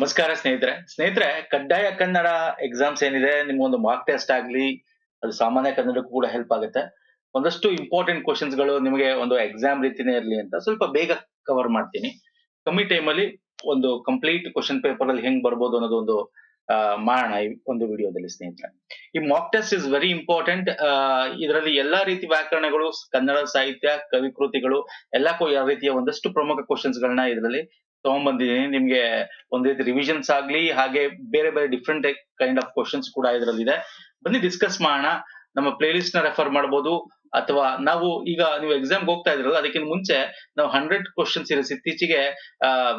ನಮಸ್ಕಾರ ಸ್ನೇಹಿತರೆ. ಸ್ನೇಹಿತರೆ, ಕಡ್ಡಾಯ ಕನ್ನಡ ಎಕ್ಸಾಮ್ಸ್ ಏನಿದೆ, ನಿಮ್ಗೊಂದು ಮಾರ್ಕ್ ಟೆಸ್ಟ್ ಆಗ್ಲಿ, ಅದು ಸಾಮಾನ್ಯ ಕನ್ನಡಕ್ಕೂ ಕೂಡ ಹೆಲ್ಪ್ ಆಗುತ್ತೆ. ಒಂದಷ್ಟು ಇಂಪಾರ್ಟೆಂಟ್ ಕ್ವಶನ್ಸ್ಗಳು ನಿಮಗೆ ಒಂದು ಎಕ್ಸಾಮ್ ರೀತಿನೇ ಇರಲಿ ಅಂತ ಸ್ವಲ್ಪ ಬೇಗ ಕವರ್ ಮಾಡ್ತೀನಿ. ಕಮ್ಮಿ ಟೈಮ್ ಅಲ್ಲಿ ಒಂದು ಕಂಪ್ಲೀಟ್ ಕ್ವಶನ್ ಪೇಪರ್ ಅಲ್ಲಿ ಹೆಂಗ್ ಬರ್ಬೋದು ಅನ್ನೋದು ಒಂದು ಮಾಡೋಣ ಈ ಒಂದು ವಿಡಿಯೋದಲ್ಲಿ ಸ್ನೇಹಿತರೆ. ಈ mock test is very important ಇದರಲ್ಲಿ ಎಲ್ಲಾ ರೀತಿ ವ್ಯಾಕರಣಗಳು, ಕನ್ನಡ ಸಾಹಿತ್ಯ, ಕವಿಕೃತಿಗಳು ಎಲ್ಲಾ ಕೊ- ಯಾವ ರೀತಿಯ ಒಂದಷ್ಟು ಪ್ರಮುಖ ಕ್ವಶನ್ಸ್ ಗಳನ್ನ ಇದರಲ್ಲಿ ತಗೊಂಡ್ಬಂದಿದ್ದೀನಿ ನಿಮ್ಗೆ ಒಂದ್ ರೀತಿ ರಿವಿಷನ್ಸ್ ಆಗ್ಲಿ, ಹಾಗೆ ಬೇರೆ ಬೇರೆ ಡಿಫ್ರೆಂಟ್ ಕೈಂಡ್ ಆಫ್ ಕ್ವಶನ್ಸ್ ಕೂಡ ಇದ್ರಲ್ಲಿ ಇದೆ ಬನ್ನಿ ಡಿಸ್ಕಸ್ ಮಾಡೋಣ. ನಮ್ಮ ಪ್ಲೇ ಲಿಸ್ಟ್ನ ರೆಫರ್ ಮಾಡಬಹುದು ಅಥವಾ ನಾವು ಈಗ ನೀವು ಎಕ್ಸಾಮ್ ಹೋಗ್ತಾ ಇದ್ರಲ್ಲ, ಅದಕ್ಕಿಂತ ಮುಂಚೆ ನಾವು ಹಂಡ್ರೆಡ್ ಕ್ವಶನ್ ಸೀರೀಸ್ ಇತ್ತೀಚೆಗೆ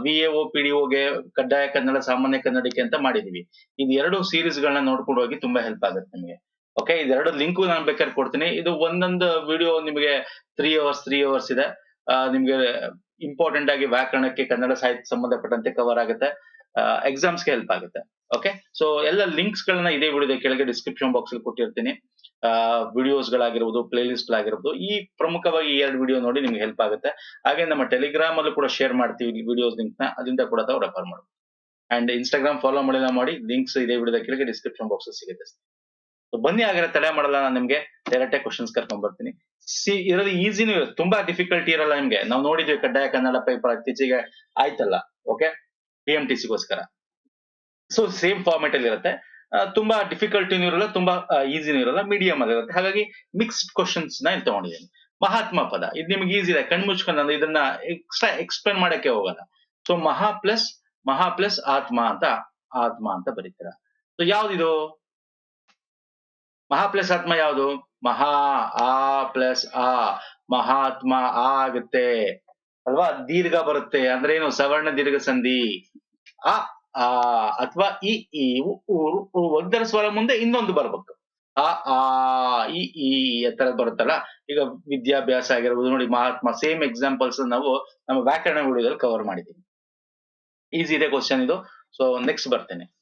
V A O P D ಓಗೆ ಕಡ್ಡಾಯ ಕನ್ನಡ, ಸಾಮಾನ್ಯ ಕನ್ನಡಕ್ಕೆ ಅಂತ ಮಾಡಿದೀವಿ. ಇದು ಎರಡು ಸೀರೀಸ್ ಗಳನ್ನ ನೋಡ್ಕೊಂಡು ಹೋಗಿ ತುಂಬಾ ಹೆಲ್ಪ್ ಆಗುತ್ತೆ ನಿಮಗೆ. ಓಕೆ ಇದೆರಡು ಲಿಂಕ್ ನಾನು ಬೇಕಾದ್ರೆ ಕೊಡ್ತೀನಿ. ಇದು ಒಂದೊಂದು ವಿಡಿಯೋ ನಿಮಗೆ ತ್ರೀ ಅವರ್ಸ್ ತ್ರೀ ಅವರ್ಸ್ ಇದೆ. ನಿಮ್ಗೆ ಇಂಪಾರ್ಟೆಂಟ್ ಆಗಿ ವ್ಯಾಕರಣಕ್ಕೆ ಕನ್ನಡ ಸಾಹಿತ್ಯ ಸಂಬಂಧಪಟ್ಟಂತೆ ಕವರ್ ಆಗುತ್ತೆ. ಎಕ್ಸಾಮ್ಸ್ಗೆ ಹೆಲ್ಪ್ ಆಗುತ್ತೆ. ಓಕೆ ಸೊ ಎಲ್ಲ ಲಿಂಕ್ಸ್ ಗಳನ್ನ ಇದೇ ವಿಡಿಯೋದ ಕೆಳಗೆ ಡಿಸ್ಕ್ರಿಪ್ಷನ್ ಬಾಕ್ಸ್ ಅಲ್ಲಿ ಕೊಟ್ಟಿರ್ತೀನಿ. ವಿಡಿಯೋಸ್ ಗಳಾಗಿರ್ಬೋದು ಪ್ಲೇ ಲಿಸ್ಟ್ ಆಗಿರ್ಬೋದು ಈ ಪ್ರಮುಖವಾಗಿ ಈ ಎರಡು ವಿಡಿಯೋ ನೋಡಿ ನಿಮ್ಗೆ ಹೆಲ್ಪ್ ಆಗುತ್ತೆ. ಹಾಗೆ ನಮ್ಮ ಟೆಲಿಗ್ರಾಮ್ ಅಲ್ಲೂ ಕೂಡ ಶೇರ್ ಮಾಡ್ತೀವಿ ವಿಡಿಯೋಸ್ ಲಿಂಕ್ನ. ಅದರಿಂದ ಕೂಡ ತಾವು ರೆಫರ್ ಮಾಡ್ಬೋದು. ಅಂಡ್ ಇನ್ಸ್ಟಾಗ್ರಾಮ್ ಫಾಲೋ ಮಾಡಿಲ್ಲ ಮಾಡಿ ಲಿಂಕ್ಸ್ ಇದೇ ವಿಡಿಯೋದ ಕೆಳಗೆ ಡಿಸ್ಕ್ರಿಪ್ಷನ್ ಬಾಕ್ಸ್ ಸಿಗುತ್ತೆ. ಸೊ ಬನ್ನಿ ಆಗಿರೋ ತಡೆ ಮಾಡಲ್ಲ ನಾನು ನಿಮ್ಗೆ. ಡೈರೆಕ್ಟ್ ಕ್ವಶನ್ಸ್ ಕರ್ಕೊಂಡ್ ಬರ್ತೀನಿ. ಸಿ ಇರೋದು ಈಸಿನೂ ಇರುತ್ತೆ. ತುಂಬಾ ಡಿಫಿಕಲ್ಟಿ ಇರಲ್ಲ ನಿಮ್ಗೆ. ನಾವು ನೋಡಿದ್ವಿ ಕಡ್ಡಾಯ ಕನ್ನಡ ಪೇಪರ್ ಇತ್ತೀಚೆಗೆ ಆಯ್ತಲ್ಲ ಓಕೆ ಪಿ ಎಂ ಟಿ ಸಿಗೋಸ್ಕರ ಸೊ ಸೇಮ್ ಫಾರ್ಮೆಟ್ ಅಲ್ಲಿ ಇರುತ್ತೆ. ತುಂಬಾ ಡಿಫಿಕಲ್ಟಿನೂ ಇರಲ್ಲ, ತುಂಬಾ ಈಸಿನೂ ಇರಲ್ಲ ಮೀಡಿಯಂ ಅಲ್ಲಿ ಇರುತ್ತೆ. ಹಾಗಾಗಿ ಮಿಕ್ಸ್ಡ್ ಕ್ವಶನ್ಸ್ನ ಇಲ್ಲಿ ತಗೊಂಡಿದ್ದೀನಿ. ಮಹಾತ್ಮ ಪದ. ಇದು ನಿಮ್ಗೆ ಈಸಿ ಇದೆ. ಕಣ್ ಮುಚ್ಕೊಂಡು ಇದನ್ನ ಎಕ್ಸ್ಟ್ರಾ ಎಕ್ಸ್ಪ್ಲೇನ್ ಮಾಡಕ್ಕೆ ಹೋಗಲ್ಲ. ಸೊ ಮಹಾ ಪ್ಲಸ್ ಮಹಾ ಪ್ಲಸ್ ಆತ್ಮ ಅಂತ ಆತ್ಮ ಅಂತ ಬರೀತೀರ. ಸೊ ಯಾವ್ದಿದು? ಮಹಾ ಪ್ಲಸ್ ಆತ್ಮ ಯಾವುದು? ಮಹಾ, ಆ ಪ್ಲಸ್ ಆ. ಮಹಾತ್ಮ ಆ ಆಗುತ್ತೆ. ಅಲ್ವಾ? ದೀರ್ಘ ಬರುತ್ತೆ. ಅಂದ್ರೆ ಏನು? ಸವರ್ಣ ದೀರ್ಘ ಸಂಧಿ. ಆ ಆ, ಅಥವಾ ಇ ಒಂದರ ಸ್ವರ ಮುಂದೆ ಇನ್ನೊಂದು ಬರ್ಬೇಕು. ಆ ಆ ಇ ಈ ಎತ್ತರ ಬರುತ್ತಲ್ಲ? ಈಗ ವಿದ್ಯಾಭ್ಯಾಸ ಆಗಿರ್ಬೋದು, ನೋಡಿ, ಮಹಾತ್ಮ, ಸೇಮ್ ಎಕ್ಸಾಂಪಲ್ಸ್ ನಾವು ನಮ್ಮ ವ್ಯಾಕರಣ ವಿಡಿಯೋದಲ್ಲಿ ಕವರ್ ಮಾಡಿದ್ದೀವಿ. ಈಸಿ ಇದೆ ಕ್ವಶನ್ ಇದು. ಸೊ ನೆಕ್ಸ್ಟ್ ಬರ್ತೇನೆ.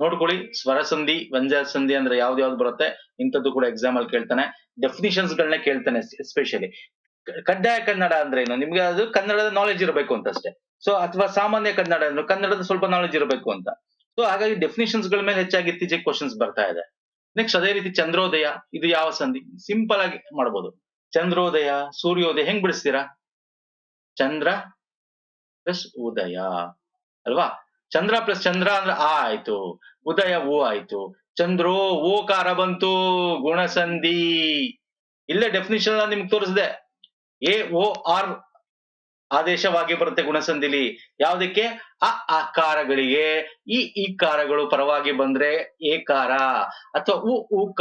ನೋಡ್ಕೊಳ್ಳಿ. ಸ್ವರ ಸಂಧಿ ವ್ಯಂಜ ಸಂಧಿ ಅಂದ್ರೆ ಯಾವ್ದು ಯಾವ್ದು ಬರುತ್ತೆ? ಇಂಥದ್ದು ಕೂಡ ಎಕ್ಸಾಮ್ ಅಲ್ಲಿ ಕೇಳ್ತಾನೆ. ಡೆಫಿನಿಷನ್ಸ್ ಗಳನ್ನ ಕೇಳ್ತಾನೆ ಎಸ್ಪೆಷಲಿ ಕಡ್ಡಾಯ ಕನ್ನಡ ಅಂದ್ರೆ ಏನು? ನಿಮ್ಗೆ ಅದು ಕನ್ನಡದ ನಾಲೆಜ್ ಇರಬೇಕು ಅಂತ ಅಷ್ಟೇ. ಸೊ ಅಥವಾ ಸಾಮಾನ್ಯ ಕನ್ನಡ ಅಂದ್ರೆ ಕನ್ನಡದ ಸ್ವಲ್ಪ ನಾಲೆಜ್ ಇರಬೇಕು ಅಂತ. ಸೊ ಹಾಗಾಗಿ ಡೆಫಿನಿಷನ್ಸ್ಗಳ ಮೇಲೆ ಹೆಚ್ಚಾಗಿ ಇತ್ತೀಚೆಗೆ ಕ್ವಶನ್ಸ್ ಬರ್ತಾ ಇದೆ. ನೆಕ್ಸ್ಟ್ ಅದೇ ರೀತಿ ಚಂದ್ರೋದಯ, ಇದು ಯಾವ ಸಂಧಿ? ಸಿಂಪಲ್ ಆಗಿ ಮಾಡ್ಬೋದು. ಚಂದ್ರೋದಯ, ಸೂರ್ಯೋದಯ ಹೆಂಗ್ ಬಿಡಿಸ್ತೀರಾ? ಚಂದ್ರ ಪ್ಲಸ್ ಉದಯ. ಅಲ್ವಾ? ಚಂದ್ರ ಪ್ಲಸ್ ಚಂದ್ರ ಅಂದ್ರೆ ಆ ಆಯ್ತು. ಉದಯ ಓ ಆಯ್ತು. ಚಂದ್ರೋ ಓ ಕಾರ ಬಂತು. ಗುಣಸಂಧಿ. ಇಲ್ಲೇ ಡೆಫಿನಿಷನ್ ನಿಮ್ಗೆ ತೋರಿಸಿದೆ. ಎ, ಓ, ಆರ್ ಆದೇಶವಾಗಿ ಬರುತ್ತೆ ಗುಣಸಂಧಿಲಿ. ಯಾವ್ದಕ್ಕೆ? ಆ ಕಾರಗಳಿಗೆ ಈ ಈ ಕಾರಗಳು ಪರವಾಗಿ ಬಂದ್ರೆ ಏಕಾರ. ಅಥವಾ ಉ ಉ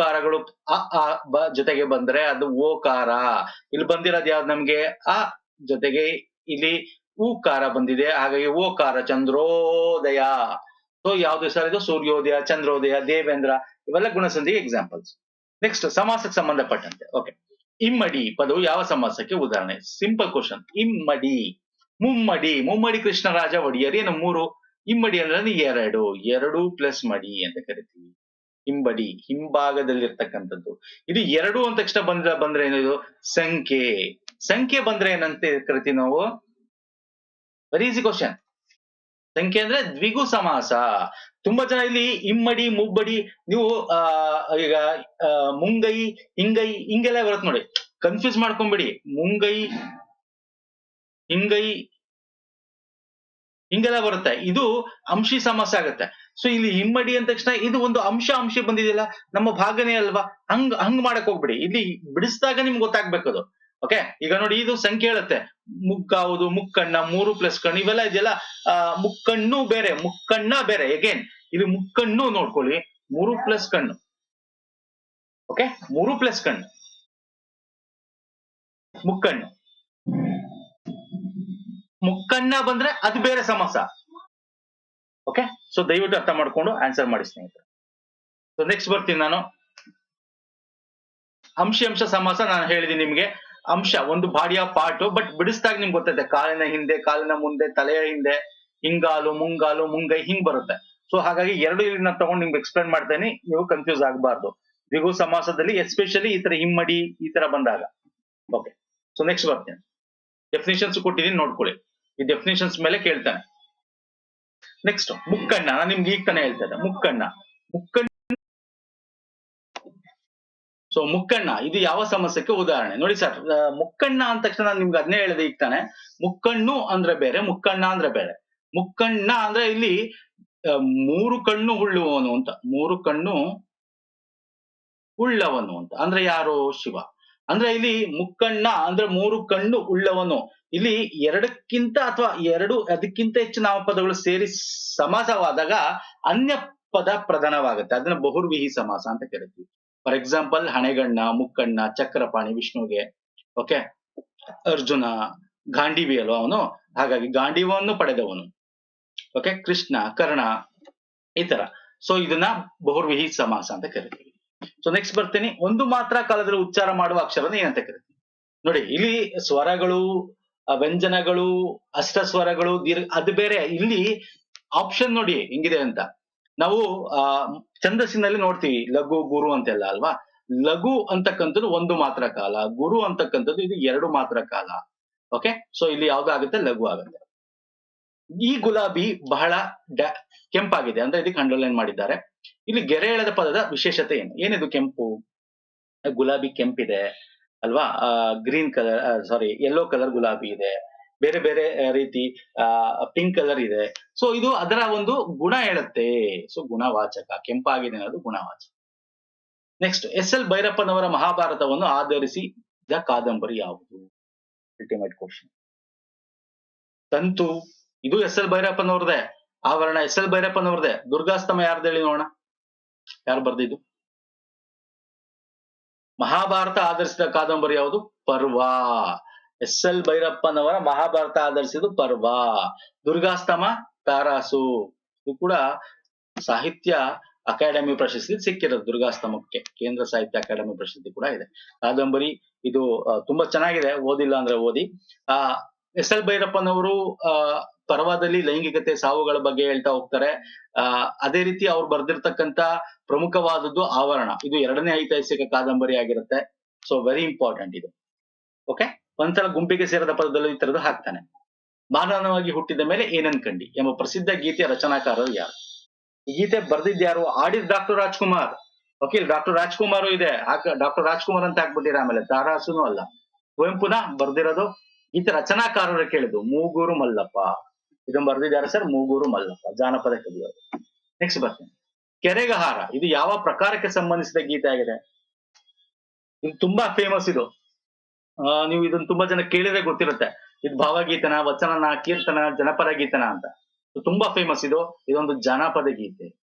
ಅ, ಆ, ಬ ಜೊತೆಗೆ ಬಂದ್ರೆ ಅದು ಓ ಕಾರ ಇಲ್ಲಿ ಬಂದಿರೋದು ಯಾವ್ದು ನಮ್ಗೆ? ಆ ಜೊತೆಗೆ ಇಲ್ಲಿ ಉಕಾರ ಬಂದಿದೆ. ಹಾಗಾಗಿ ಓಕಾರ ಚಂದ್ರೋದಯ. ಸೊ, ಯಾವ್ದು ಸರ್ ಇದು? ಸೂರ್ಯೋದಯ, ಚಂದ್ರೋದಯ, ದೇವೇಂದ್ರ ಇವೆಲ್ಲ ಗುಣಸಂಧಿಗೆ ಎಕ್ಸಾಂಪಲ್ಸ್ ನೆಕ್ಸ್ಟ್ ಸಮಾಸಕ್ಕೆ ಸಂಬಂಧಪಟ್ಟಂತೆ. ಓಕೆ ಇಮ್ಮಡಿ ಪದವು ಯಾವ ಸಮಾಸಕ್ಕೆ? ಉದಾಹರಣೆ ಸಿಂಪಲ್ ಕ್ವಶನ್ ಇಮ್ಮಡಿ, ಮುಮ್ಮಡಿ ಮುಮ್ಮಡಿ ಕೃಷ್ಣರಾಜ ಒಡೆಯರ್. ಏನು ಮೂರು? ಇಮ್ಮಡಿ ಅಂದ್ರೆ ಎರಡು. ಎರಡು ಪ್ಲಸ್ ಮಡಿ ಅಂತ ಕರಿತೀವಿ. ಹಿಂಬಡಿ ಹಿಂಭಾಗದಲ್ಲಿರ್ತಕ್ಕಂಥದ್ದು. ಇದು ಎರಡು ಅಂತ ತಕ್ಷಣ ಬಂದ್ರೆ ಬಂದ್ರೆ ಏನಿದು? ಸಂಖ್ಯೆ. ಸಂಖ್ಯೆ ಬಂದ್ರೆ ಏನಂತ ಕರಿತೀವಿ ನಾವು? ವೆರಿ ಈಸಿ ಕ್ವಶನ್ ಸಂಖ್ಯೆ ಅಂದ್ರೆ ದ್ವಿಗು ಸಮಾಸ. ತುಂಬಾ ಜನ ಇಲ್ಲಿ ಇಮ್ಮಡಿ, ಮುಬ್ಬಡಿ, ನೀವು ಈಗ ಮುಂಗೈ, ಹಿಂಗೈ, ಹಿಂಗೆಲ್ಲ ಬರುತ್ತೆ ನೋಡಿ. ಕನ್ಫ್ಯೂಸ್ ಮಾಡ್ಕೊಂಬಿಡಿ. ಮುಂಗೈ, ಹಿಂಗೈ, ಹಿಂಗೆಲ್ಲ ಬರುತ್ತೆ. ಇದು ಅಂಶಿ ಸಮಾಸ ಆಗುತ್ತೆ. ಸೊ ಇಲ್ಲಿ ಇಮ್ಮಡಿ ಅಂದ ತಕ್ಷಣ ಇದು ಒಂದು ಅಂಶ ಅಂಶ ಬಂದಿದೆಯಲ್ಲ, ನಮ್ಮ ಭಾಗನೇ ಅಲ್ವಾ? ಹಂಗ್ ಹಂಗ್ ಮಾಡಕ್ ಹೋಗ್ಬಿಡಿ. ಇಲ್ಲಿ ಬಿಡಿಸಿದಾಗ ನಿಮ್ಗೆ ಗೊತ್ತಾಗ್ಬೇಕದು ಓಕೆ ಈಗ ನೋಡಿ ಇದು ಸಂಖ್ಯೆ ಹೇಳುತ್ತೆ ಮುಗ್ಗಾವುದು ಮುಕ್ಕಣ್ಣ ಮೂರು ಪ್ಲಸ್ ಕಣ್ಣು ಇವೆಲ್ಲ ಇದೆಯಲ್ಲ ಆ, ಮುಕ್ಕಣ್ಣು ಬೇರೆ ಮುಕ್ಕಣ್ಣ ಬೇರೆ. ಎಗೇನ್ ಇದು ಮುಕ್ಕಣ್ಣು ನೋಡ್ಕೊಳ್ಳಿ. ಮೂರು ಪ್ಲಸ್ ಕಣ್ಣು. ಓಕೆ ಮೂರು ಪ್ಲಸ್ ಕಣ್ಣು. ಮುಕ್ಕಣ್ಣು. ಮುಕ್ಕಣ್ಣ ಬಂದ್ರೆ ಅದು ಬೇರೆ ಸಮಾಸ. ಓಕೆ ಸೊ ದಯವಿಟ್ಟು ಅರ್ಥ ಮಾಡ್ಕೊಂಡು ಆನ್ಸರ್ ಮಾಡಿ ಸ್ನೇಹಿತರೆ. ಸೊ ನೆಕ್ಸ್ಟ್ ಬರ್ತೀನಿ ನಾನು. ಅಂಶಿ ಅಂಶ ಸಮಾಸ ನಾನು ಹೇಳಿದೀನಿ ನಿಮ್ಗೆ. ಅಂಶ, ಒಂದು ಬಾಡಿಯ ಪಾರ್ಟ್ ಬಟ್ ಬಿಡಿಸಿದಾಗ ನಿಮ್ಗೆ ಗೊತ್ತೈತೆ, ಕಾಲಿನ ಹಿಂದೆ, ಕಾಲಿನ ಮುಂದೆ, ತಲೆಯ ಹಿಂದೆ, ಹಿಂಗಾಲು, ಮುಂಗಾಲು, ಮುಂಗೈ ಹಿಂಗ್ ಬರುತ್ತೆ. ಸೊ ಹಾಗಾಗಿ ಎರಡು ಇದನ್ನ ತಗೊಂಡು ನಿಮ್ಗೆ ಎಕ್ಸ್ಪ್ಲೇನ್ ಮಾಡ್ತೇನೆ, ನೀವು ಕನ್ಫ್ಯೂಸ್ ಆಗಬಾರ್ದು. ದ್ವಿಗು ಸಮಾಸದಲ್ಲಿ ಎಸ್ಪೆಷಲಿ ಈ ತರ ಹಿಮ್ಮಡಿ, ಈ ತರ ಬಂದಾಗ. ಓಕೆ ಸೊ ನೆಕ್ಸ್ಟ್ ಬರ್ತೇನೆ. ಡೆಫಿನೇಷನ್ಸ್ ಕೊಟ್ಟಿದ್ದೀನಿ ನೋಡ್ಕೊಳ್ಳಿ. ಈ ಡೆಫಿನೇಷನ್ಸ್ ಮೇಲೆ ಕೇಳ್ತಾನೆ. ನೆಕ್ಸ್ಟ್ ಮುಕ್ಕಣ್ಣ. ನಾನು ನಿಮ್ಗೆ ಈಗ ತಾನೇ ಇದ್ದೆ, ಮುಕ್ಕಣ್ಣ. ಮುಕ್ಕಣ್ಣ ಸೊ ಮುಕ್ಕಣ್ಣ, ಇದು ಯಾವ ಸಮಸ್ಯೆಗೆ ಉದಾಹರಣೆ? ನೋಡಿ ಸರ್ ಮುಕ್ಕಣ್ಣ ಅಂದ ತಕ್ಷಣ ನಾನು ನಿಮ್ಗೆ ಅದನ್ನೇ ಹೇಳಿದೆ, ಈಗ ತಾನೆ. ಮುಕ್ಕಣ್ಣು ಅಂದ್ರೆ ಬೇರೆ, ಮುಕ್ಕಣ್ಣ ಅಂದ್ರೆ ಬೇರೆ. ಮುಕ್ಕಣ್ಣ ಅಂದ್ರೆ ಇಲ್ಲಿ ಮೂರು ಕಣ್ಣು ಉಳ್ಳುವವನು ಅಂತ. ಮೂರು ಕಣ್ಣು ಉಳ್ಳವನು ಅಂತ. ಅಂದ್ರೆ ಯಾರು? ಶಿವ. ಅಂದ್ರೆ ಇಲ್ಲಿ ಮುಕ್ಕಣ್ಣ ಅಂದ್ರೆ ಮೂರು ಕಣ್ಣು ಉಳ್ಳವನು. ಇಲ್ಲಿ ಎರಡಕ್ಕಿಂತ ಅಥವಾ ಎರಡು, ಅದಕ್ಕಿಂತ ಹೆಚ್ಚು ನಾಮಪದಗಳು ಸೇರಿ ಸಮಾಸವಾದಾಗ ಅನ್ಯ ಪದ ಪ್ರಧಾನವಾಗುತ್ತೆ. ಅದನ್ನ ಬಹುರ್ವಿಹಿ ಸಮಾಸ ಅಂತ ಕರಿತೀವಿ ಫಾರ್ ಎಕ್ಸಾಂಪಲ್ ಹಣೆಗಣ್ಣ ಮುಕ್ಕಣ್ಣ ಚಕ್ರಪಾಣಿ ವಿಷ್ಣುಗೆ ಓಕೆ ಅರ್ಜುನ ಗಾಂಡೀವಿ ಅಲ್ವಾ ಅವನು? ಹಾಗಾಗಿ ಗಾಂಡೀವವನ್ನು ಪಡೆದವನು. ಓಕೆ ಕೃಷ್ಣ ಕರ್ಣ ಈ ತರ. ಸೊ ಇದನ್ನ ಬಹುರ್ವಿಹಿ ಸಮಾಸ ಅಂತ ಕರಿತೀವಿ. ಸೊ ನೆಕ್ಸ್ಟ್ ಬರ್ತೀನಿ. ಒಂದು ಮಾತ್ರ ಕಾಲದಲ್ಲಿ ಉಚ್ಚಾರ ಮಾಡುವ ಅಕ್ಷರನ ಏನಂತ ಕರಿತೀವಿ? ನೋಡಿ, ಇಲ್ಲಿ ಸ್ವರಗಳು, ವ್ಯಂಜನಗಳು, ಅಷ್ಟ ಸ್ವರಗಳು, ದೀರ್ಘ ಅದು ಬೇರೆ. ಇಲ್ಲಿ ಆಪ್ಷನ್ ನೋಡಿ ಹೆಂಗಿದೆ ಅಂತ. ನಾವು ಛಂದಸ್ಸಿನಲ್ಲಿ ನೋಡ್ತೀವಿ, ಲಘು, ಗುರು ಅಂತೆಲ್ಲ ಅಲ್ವಾ? ಲಘು ಅಂತಕ್ಕಂಥದ್ದು ಒಂದು ಮಾತ್ರ ಕಾಲ, ಗುರು ಅಂತಕ್ಕಂಥದ್ದು ಇದು ಎರಡು ಮಾತ್ರ ಕಾಲ. ಓಕೆ ಸೊ ಇಲ್ಲಿ ಯಾವ್ದಾಗುತ್ತೆ ಲಘು ಆಗುತ್ತೆ. ಈ ಗುಲಾಬಿ ಬಹಳ ಕೆಂಪಾಗಿದೆ. ಅಂದ್ರೆ ಇದಕ್ಕೆ ಅಂಡರ್ಲೈನ್ ಮಾಡಿದ್ದಾರೆ. ಇಲ್ಲಿ ಗೆರೆ ಎಳೆದ ಪದದ ವಿಶೇಷತೆ ಏನು? ಏನಿದು ಕೆಂಪು? ಗುಲಾಬಿ ಕೆಂಪಿದೆ, ಅಲ್ವಾ? Green colour sorry yellow colour ಗುಲಾಬಿ ಇದೆ. ಬೇರೆ ಬೇರೆ ರೀತಿ ಪಿಂಕ್ ಕಲರ್ ಇದೆ. ಸೊ ಇದು ಅದರ ಒಂದು ಗುಣ ಹೇಳುತ್ತೆ. ಸೊ ಗುಣವಾಚಕ, ಕೆಂಪಾಗಿದೆ ಅನ್ನೋದು ಗುಣವಾಚಕ. ನೆಕ್ಸ್ಟ್ ಎಸ್ ಎಲ್ ಭೈರಪ್ಪನವರ ಮಹಾಭಾರತವನ್ನು ಆಧರಿಸಿದ ಕಾದಂಬರಿ ಯಾವುದು? ಅಲ್ಟಿಮೇಟ್ ಕ್ವಶನ್ ತಂತು, ಇದು ಎಸ್ ಎಲ್ ಭೈರಪ್ಪನವ್ರದೇ ಆವರಣ ಎಸ್ ಎಲ್ ಭೈರಪ್ಪನವ್ರದೇ ದುರ್ಗಾಸ್ತಮ ಯಾರ್ದು ಹೇಳಿ ನೋಡೋಣ? ಯಾರು ಬರ್ದಿದ್ದು? ಮಹಾಭಾರತ ಆಧರಿಸಿದ ಕಾದಂಬರಿ ಯಾವುದು? ಪರ್ವ. ಎಸ್ ಎಲ್ ಭೈರಪ್ಪನವರ ಮಹಾಭಾರತ ಆಧರಿಸಿದ ಪರ್ವ. ದುರ್ಗಾಸ್ತಮ, ತಾರಾಸು. ಇದು ಕೂಡ ಸಾಹಿತ್ಯ ಅಕಾಡೆಮಿ ಪ್ರಶಸ್ತಿ ಸಿಕ್ಕಿರೋದು ದುರ್ಗಾಸ್ತಮಕ್ಕೆ. ಕೇಂದ್ರ ಸಾಹಿತ್ಯ ಅಕಾಡೆಮಿ ಪ್ರಶಸ್ತಿ ಕೂಡ ಇದೆ. ಕಾದಂಬರಿ, ಇದು ತುಂಬಾ ಚೆನ್ನಾಗಿದೆ. ಓದಿಲ್ಲ ಅಂದ್ರೆ ಓದಿ. ಆ, ಎಸ್ ಎಲ್ ಭೈರಪ್ಪನವರು, ಆ, ಪರ್ವದಲ್ಲಿ ಲೈಂಗಿಕತೆ, ಸಾವುಗಳ ಬಗ್ಗೆ ಹೇಳ್ತಾ ಹೋಗ್ತಾರೆ. ಅದೇ ರೀತಿ ಅವ್ರು ಬರ್ದಿರ್ತಕ್ಕಂತ ಪ್ರಮುಖವಾದದ್ದು ಆವರಣ. ಇದು ಎರಡನೇ ಐತಿಹಾಸಿಕ ಕಾದಂಬರಿ ಆಗಿರುತ್ತೆ. ಸೊ ವೆರಿ ಇಂಪಾರ್ಟೆಂಟ್ ಇದು. ಓಕೆ ಒಂದ್ಸಲ ಗುಂಪಿಗೆ ಸೇರಿದ ಪದದಲ್ಲಿ ಈ ಹಾಕ್ತಾನೆ. ಮಾನವನಾಗಿ ಹುಟ್ಟಿದ ಮೇಲೆ ಏನನ್ಕಂಡಿ ಎಂಬ ಪ್ರಸಿದ್ಧ ಗೀತೆಯ ರಚನಾಕಾರರು ಯಾರು? ಈ ಗೀತೆ ಬರ್ದಿದ್ಯಾರು ಆಡಿದ್ doctor Rajkumar. Okay doctor Rajkumar ಇದೆ. ಡಾಕ್ಟರ್ ರಾಜ್ಕುಮಾರ್ ಅಂತ ಹಾಕ್ಬಿಟ್ಟಿರ ಆಮೇಲೆ ದಾರಾಸುನು ಅಲ್ಲ. ಕುವೆಂಪುನ ಬರ್ದಿರೋದು ಗೀತೆ ರಚನಾಕಾರರು ಕೇಳಿದ್ದು ಮೂಗೂರು ಮಲ್ಲಪ್ಪ. ಇದನ್ನ ಬರ್ದಿದ್ದಾರೆ ಸರ್? ಮೂಗೂರು ಮಲ್ಲಪ್ಪ. ಜಾನಪದ ಕವಿಯವರು. ನೆಕ್ಸ್ಟ್ ಬರ್ತೀನಿ. ಕೆರೆಗಹಾರ. ಇದು ಯಾವ ಪ್ರಕಾರಕ್ಕೆ ಸಂಬಂಧಿಸಿದ ಗೀತೆ ಆಗಿದೆ? ಇದು ತುಂಬಾ ಫೇಮಸ್ ಇದು. ನೀವು ಇದನ್ನ ತುಂಬಾ ಜನ ಕೇಳಿದ್ರೆ ಗೊತ್ತಿರುತ್ತೆ. ಇದು ಭಾವಗೀತನ, ವಚನನ, ಕೀರ್ತನ, ಜನಪದ ಗೀತನ ಅಂತ. ತುಂಬಾ ಫೇಮಸ್ ಇದು. ಇದೊಂದು ಜಾನಪದ ಗೀತೆ.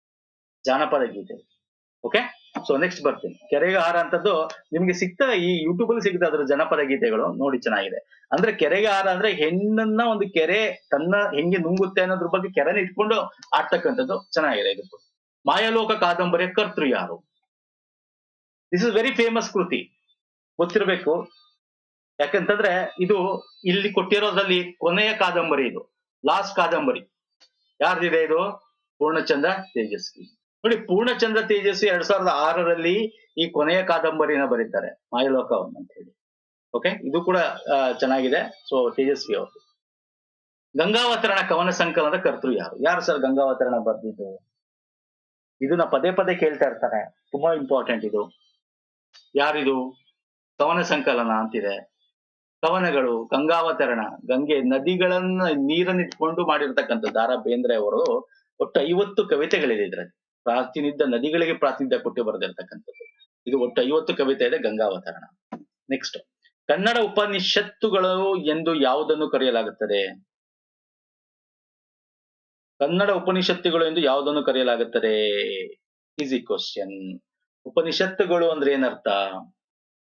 ಜಾನಪದ ಗೀತೆ. ಓಕೆ ಸೊ ನೆಕ್ಸ್ಟ್ ಬರ್ತೀನಿ. ಕೆರೆಗಾರ ಅಂತದ್ದು ನಿಮ್ಗೆ ಸಿಗ್ತದೆ ಈ ಯೂಟ್ಯೂಬ್ ಅಲ್ಲಿ ಸಿಗುತ್ತೆ ಅದ್ರ ಜನಪದ ಗೀತೆಗಳು. ನೋಡಿ ಚೆನ್ನಾಗಿದೆ. ಅಂದ್ರೆ ಕೆರೆಗಾರ ಅಂದ್ರೆ ಹೆಣ್ಣನ್ನ ಒಂದು ಕೆರೆ ತನ್ನ ಹೆಂಗೆ ನುಂಗುತ್ತೆ ಅನ್ನೋದ್ರ ಬಗ್ಗೆ ಕೆರೆನ ಇಟ್ಕೊಂಡು ಆಡ್ತಕ್ಕಂಥದ್ದು ಚೆನ್ನಾಗಿದೆ ಇದು. ಮಾಯಾಲೋಕ ಕಾದಂಬರಿಯ ಕರ್ತೃ ಯಾರು? ದಿಸ್ ಇಸ್ ವೆರಿ ಫೇಮಸ್ ಕೃತಿ. ಗೊತ್ತಿರಬೇಕು. ಯಾಕಂತಂದ್ರೆ ಇದು ಇಲ್ಲಿ ಕೊಟ್ಟಿರೋದ್ರಲ್ಲಿ ಕೊನೆಯ ಕಾದಂಬರಿ ಇದು ಲಾಸ್ಟ್ ಕಾದಂಬರಿ. ಯಾರ್ದಿದೆ ಇದು? ಪೂರ್ಣಚಂದ್ರ ತೇಜಸ್ವಿ. ನೋಡಿ, ಪೂರ್ಣಚಂದ್ರ ತೇಜಸ್ವಿ ಎರಡ್ ಸಾವಿರದ ಆರರಲ್ಲಿ ಈ ಕೊನೆಯ ಕಾದಂಬರಿನ ಬರೀತಾರೆ ಮಾಯಲೋಕವನ್ನು ಅಂತ ಹೇಳಿ. ಓಕೆ ಇದು ಕೂಡ ಚೆನ್ನಾಗಿದೆ. ಸೊ ತೇಜಸ್ವಿ ಅವರು. ಗಂಗಾವತರಣ ಕವನ ಸಂಕಲನದ ಕರ್ತೃ ಯಾರು? ಯಾರು ಸರ್ ಗಂಗಾವತರಣ ಬರ್ದಿದ್ದು? ಇದನ್ನ ಪದೇ ಪದೇ ಕೇಳ್ತಾ ಇರ್ತಾರೆ. ತುಂಬಾ ಇಂಪಾರ್ಟೆಂಟ್ ಇದು. ಯಾರಿದು? ಕವನ ಸಂಕಲನ ಅಂತಿದೆ. ಕವನಗಳು ಗಂಗಾವತರಣ, ಗಂಗೆ ನದಿಗಳನ್ನ ನೀರನ್ನಿಟ್ಕೊಂಡು ಮಾಡಿರ್ತಕ್ಕಂಥ ದಾರಾ ಬೇಂದ್ರೆ ಅವರು ಒಟ್ಟು ಐವತ್ತು ಕವಿತೆಗಳಿದೆ ಇದ್ರಲ್ಲಿ. ಪ್ರಾತಿನಿಧ್ಯ ನದಿಗಳಿಗೆ ಪ್ರಾತಿನಿಧ್ಯ ಕೊಟ್ಟು ಬರೆದಿರ್ತಕ್ಕಂಥದ್ದು. ಇದು ಒಟ್ಟು ಐವತ್ತು ಕವಿತೆ ಇದೆ ಗಂಗಾವತರಣ. ನೆಕ್ಸ್ಟ್ ಕನ್ನಡ ಉಪನಿಷತ್ತುಗಳು ಎಂದು ಯಾವುದನ್ನು ಕರೆಯಲಾಗುತ್ತದೆ? ಕನ್ನಡ ಉಪನಿಷತ್ತುಗಳು ಎಂದು ಯಾವುದನ್ನು ಕರೆಯಲಾಗುತ್ತದೆ? ಈಸಿ ಕ್ವಶನ್ ಉಪನಿಷತ್ತುಗಳು ಅಂದ್ರೆ ಏನರ್ಥ?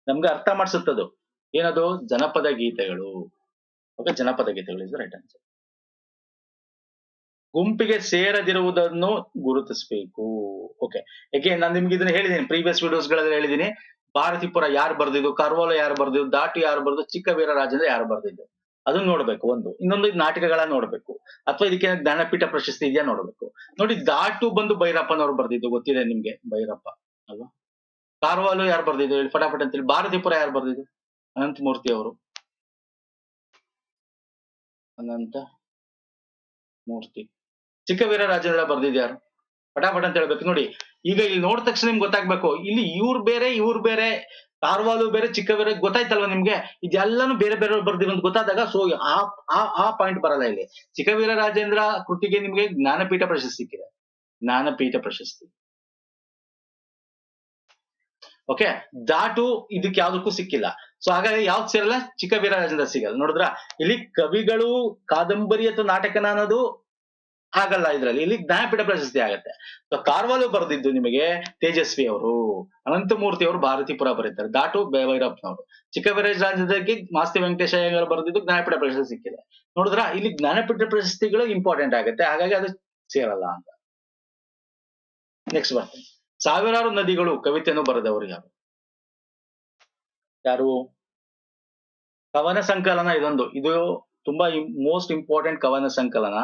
ನಮ್ಗೆ ಅರ್ಥ ಮಾಡಿಸುತ್ತದು. ಏನದು? ಜನಪದ ಗೀತೆಗಳು. ಓಕೆ ಜನಪದ ಗೀತೆಗಳು ಇಸ್ ರೈಟ್ ಆನ್ಸರ್ ಗುಂಪಿಗೆ ಸೇರದಿರುವುದನ್ನು ಗುರುತಿಸಬೇಕು. ಓಕೆ ಯಾಕೆ ನಾನು ನಿಮ್ಗೆ ಇದನ್ನ ಹೇಳಿದ್ದೀನಿ ಪ್ರೀವಿಯಸ್ ವಿಡಿಯೋಸ್ಗಳಲ್ಲಿ ಹೇಳಿದ್ದೀನಿ ಭಾರತಿಪುರ ಯಾರು ಬರ್ದಿದ್ದು ಕರ್ವಾಲ ಯಾರು ಬರ್ದಿದ್ದು ದಾಟು ಯಾರು ಬರ್ದು? ಚಿಕ್ಕ ವೀರ ರಾಜೇಂದ್ರ ಯಾರು ಬರ್ದಿದ್ದು ಅದನ್ನ ನೋಡ್ಬೇಕು ಒಂದು. ಇನ್ನೊಂದು ನಾಟಕಗಳನ್ನ ನೋಡ್ಬೇಕು. ಅಥವಾ ಇದಕ್ಕೆ ಜ್ಞಾನಪೀಠ ಪ್ರಶಸ್ತಿ ಇದೆಯಾ ನೋಡ್ಬೇಕು. ನೋಡಿ, ದಾಟು ಬಂದು ಭೈರಪ್ಪನವ್ರು ಬರ್ದಿದ್ದು ಗೊತ್ತಿದೆ ನಿಮ್ಗೆ? ಭೈರಪ್ಪ. ಅಲ್ವಾ? ಕಾರ್ವಾಲು ಯಾರು ಬರ್ದಿದ್ದು? ಹೇಳಿ, ಫಟಾಫಟ್ ಅಂತೇಳಿ ಭಾರತಿಪುರ ಯಾರು ಬರ್ದಿದ್ದು? ಅನಂತಮೂರ್ತಿ ಅವರು. ಅನಂತ ಮೂರ್ತಿ ಚಿಕ್ಕವೀರ ರಾಜೇಂದ್ರ ಬರ್ದಿದ್ಯಾರು? ಪಟಾಪಟ ಅಂತ ಹೇಳ್ಬೇಕು. ನೋಡಿ, ಈಗ ಇಲ್ಲಿ ನೋಡಿದ ತಕ್ಷಣ ನಿಮ್ಗೆ ಗೊತ್ತಾಗ್ಬೇಕು. ಇಲ್ಲಿ ಇವ್ರು ಬೇರೆ ಇವ್ರು ಬೇರೆ ಕಾರ್ವಾಲು ಬೇರೆ ಚಿಕ್ಕವೀರ ಗೊತ್ತಾಯ್ತಲ್ವಾ ನಿಮ್ಗೆ? ಇದೆಲ್ಲಾನು ಬೇರೆ ಬೇರೆ ಬರ್ದಿರೋದು ಗೊತ್ತಾದಾಗ ಸೊ ಆ, ಆ- ಆ ಪಾಯಿಂಟ್ ಬರಲ್ಲ ಇಲ್ಲಿ. ಚಿಕ್ಕವೀರ ರಾಜೇಂದ್ರ ಕೃತಿಗೆ ನಿಮ್ಗೆ ಜ್ಞಾನಪೀಠ ಪ್ರಶಸ್ತಿ ಸಿಕ್ಕಿದೆ. ಜ್ಞಾನಪೀಠ ಪ್ರಶಸ್ತಿ. ಓಕೆ ದಾಟು ಇದಕ್ಕೆ ಯಾವ್ದಕ್ಕೂ ಸಿಕ್ಕಿಲ್ಲ. ಸೊ ಹಾಗಾಗಿ ಯಾವ್ದು ಸೇರಲ್ಲ ಚಿಕ್ಕ ರಾಜೇಂದ್ರ ಸಿಗಲ್ಲ ನೋಡಿದ್ರ? ಇಲ್ಲಿ ಕವಿಗಳು, ಕಾದಂಬರಿ ಅಥವಾ ನಾಟಕನ ಅನ್ನೋದು ಆಗಲ್ಲ ಇದ್ರಲ್ಲಿ. ಇಲ್ಲಿ ಜ್ಞಾನಪೀಠ ಪ್ರಶಸ್ತಿ ಆಗತ್ತೆ. ಸೊ ಕಾರ್ವಾಲು ಬರೆದಿದ್ದು ನಿಮಗೆ ತೇಜಸ್ವಿ ಅವರು. ಅನಂತಮೂರ್ತಿ ಅವರು ಭಾರತೀಪುರ ಬರೀತಾರೆ. ದಾಟು ಭೈರಪ್ಪನವರು. ಚಿಕ್ಕವೀರ ರಾಜೇಂದ್ರಗೆ ಮಾಸ್ತಿ ವೆಂಕಟೇಶ ಅಯ್ಯಂಗಾರ್ ಬರೆದಿದ್ದು ಜ್ಞಾನಪೀಠ ಪ್ರಶಸ್ತಿ ಸಿಕ್ಕಿದೆ. ನೋಡಿದ್ರ? ಇಲ್ಲಿ ಜ್ಞಾನಪೀಠ ಪ್ರಶಸ್ತಿಗಳು ಇಂಪಾರ್ಟೆಂಟ್ ಆಗುತ್ತೆ. ಹಾಗಾಗಿ ಅದು ಸೇರಲ್ಲ ಅಂತ. ನೆಕ್ಸ್ಟ್ ಬರ್ತೀನಿ. ಸಾವಿರಾರು ನದಿಗಳು ಕವಿತೆಯನ್ನು ಬರೆದವರು ಯಾರು? ಯಾರು? ಕವನ ಸಂಕಲನ ಇದೊಂದು. ಇದು ತುಂಬಾ ಮೋಸ್ಟ್ ಇಂಪಾರ್ಟೆಂಟ್ ಕವನ ಸಂಕಲನ.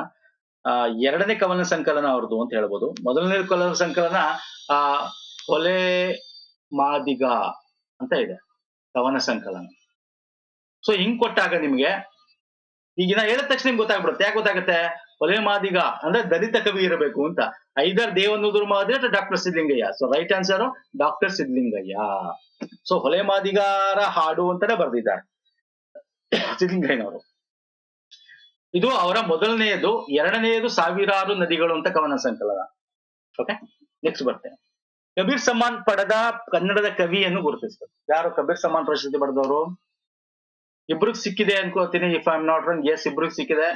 ಎರಡನೇ ಕವನ ಸಂಕಲನ ಅವ್ರದ್ದು ಅಂತ ಹೇಳ್ಬೋದು. ಮೊದಲನೇ ಕವನ ಸಂಕಲನ, ಆ ಕೊಲೆ ಮಾದಿಗ ಅಂತ ಇದೆ. ಕವನ ಸಂಕಲನ. ಸೊ ಹಿಂಗ್ ಕೊಟ್ಟಾಗ ನಿಮ್ಗೆ ಈಗ ನಾ ಹೇಳಿದ ತಕ್ಷಣ ನಿಮ್ಗೆ ಗೊತ್ತಾಗ್ಬಿಡುತ್ತೆ. ಯಾಕೆ ಗೊತ್ತಾಗುತ್ತೆ? ಹೊಲೆ ಮಾದಿಗ, ಅಂದ್ರೆ ದಲಿತ ಕವಿ ಇರಬೇಕು ಅಂತ. ಐದರ್ ದೇವನೂದ್ರು ಮಾದರಿ ಅಥವಾ doctor Siddalingaiah so right answer doctor Siddalingaiah so ಹೊಲೆ ಮಾದಿಗಾರ ಹಾಡು ಅಂತಾನೆ ಬರ್ದಿದ್ದಾರೆ. ಸಿದ್ಲಿಂಗಯ್ಯನವರು ಇದು ಅವರ ಮೊದಲನೆಯದು, ಎರಡನೆಯದು ಸಾವಿರಾರು ನದಿಗಳು ಅಂತ ಕವನ ಸಂಕಲನ. ಓಕೆ ನೆಕ್ಸ್ಟ್ ಬರ್ತೇನೆ. ಕಬೀರ್ ಸಮ್ಮಾನ್ ಪಡೆದ ಕನ್ನಡದ ಕವಿಯನ್ನು ಗುರುತಿಸಬೇಕು ಯಾರು ಕಬೀರ್ ಸಮ್ಮಾನ್ ಪ್ರಶಸ್ತಿ ಪಡೆದವರು? ಇಬ್ರಿಗೆ ಸಿಕ್ಕಿದೆ ಅನ್ಕೋತೀನಿ if I am not wrong yes ಇಬ್ರಿಗೆ ಸಿಕ್ಕಿದೆ.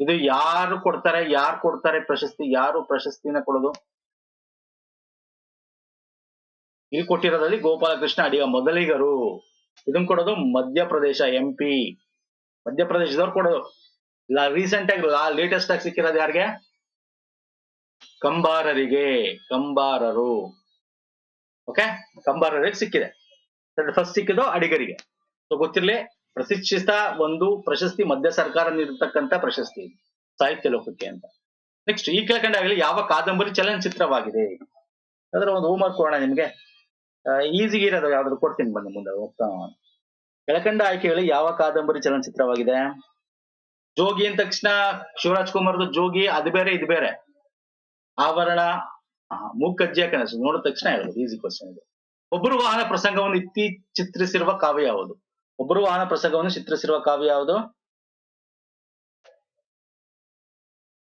ಇದು ಯಾರು ಕೊಡ್ತಾರೆ ಯಾರು ಕೊಡ್ತಾರೆ ಪ್ರಶಸ್ತಿ, ಯಾರು ಪ್ರಶಸ್ತಿನ ಕೊಡೋದು? ಇಲ್ಲಿ ಕೊಟ್ಟಿರೋದ್ರಲ್ಲಿ ಗೋಪಾಲಕೃಷ್ಣ ಅಡಿಗ ಮೊದಲಿಗರು. ಇದನ್ ಕೊಡೋದು ಮಧ್ಯಪ್ರದೇಶ ಎಂ ಪಿ ಮಧ್ಯಪ್ರದೇಶದವ್ರು ಕೊಡೋದು. ರೀಸೆಂಟ್ ಆಗಿ ಲೇಟೆಸ್ಟ್ ಆಗಿ ಸಿಕ್ಕಿರೋದು ಯಾರಿಗೆ? ಕಂಬಾರರಿಗೆ. ಕಂಬಾರರು. ಓಕೆ ಕಂಬಾರರಿಗೆ ಸಿಕ್ಕಿದೆ. ಫಸ್ಟ್ ಸಿಕ್ಕಿದ್ದು ಅಡಿಗರಿಗೆ. ಸೊ ಗೊತ್ತಿರ್ಲಿ? ಪ್ರತಿಷ್ಠಿತ ಒಂದು ಪ್ರಶಸ್ತಿ ಮಧ್ಯ ಸರ್ಕಾರ ನೀಡತಕ್ಕಂತ ಪ್ರಶಸ್ತಿ, ಸಾಹಿತ್ಯ ಲೋಕಕ್ಕೆ ಅಂತ. ನೆಕ್ಸ್ಟ್ ಈ ಕೆಳಕಂಡಾಗಲಿ ಯಾವ ಕಾದಂಬರಿ ಚಲನಚಿತ್ರವಾಗಿದೆ? ಅದರ ಒಂದು ಹೋಮ್ವರ್ಕ್ ಕೊಡೋಣ ನಿಮ್ಗೆ. ಈಸಿಗೆ ಇರೋದು ಯಾವ್ದಾದ್ರು ಕೊಡ್ತೀನಿ ಬನ್ನಿ ಮುಂದೆ, ಹೋಗ್ತಾ ಕೆಳಕಂಡ ಆಯ್ಕೆಗಳು ಯಾವ ಕಾದಂಬರಿ ಚಲನಚಿತ್ರವಾಗಿದೆ? ಜೋಗಿ ಅಂದ ತಕ್ಷಣ ಶಿವರಾಜ್ ಕುಮಾರ್ದು ಜೋಗಿ, ಅದು ಬೇರೆ, ಇದು ಬೇರೆ. ಆವರಣ ಮೂಕಜ್ಜಿಯ ಕನಸು, ನೋಡಿದ ತಕ್ಷಣ ಹೇಳೋದು ಈಸಿ ಕ್ವಶನ್ ಇದು. ಒಬ್ಬರು ವಾಹನ ಪ್ರಸಂಗವನ್ನು ಇತ್ತೀ ಚಿತ್ರಿಸಿರುವ ಕಾವ್ಯ ಯಾವುದು? ಒಬ್ಬರು ವಾಹನ ಪ್ರಸಂಗವನ್ನು ಚಿತ್ರಿಸಿರುವ ಕಾವ್ಯ ಯಾವುದು?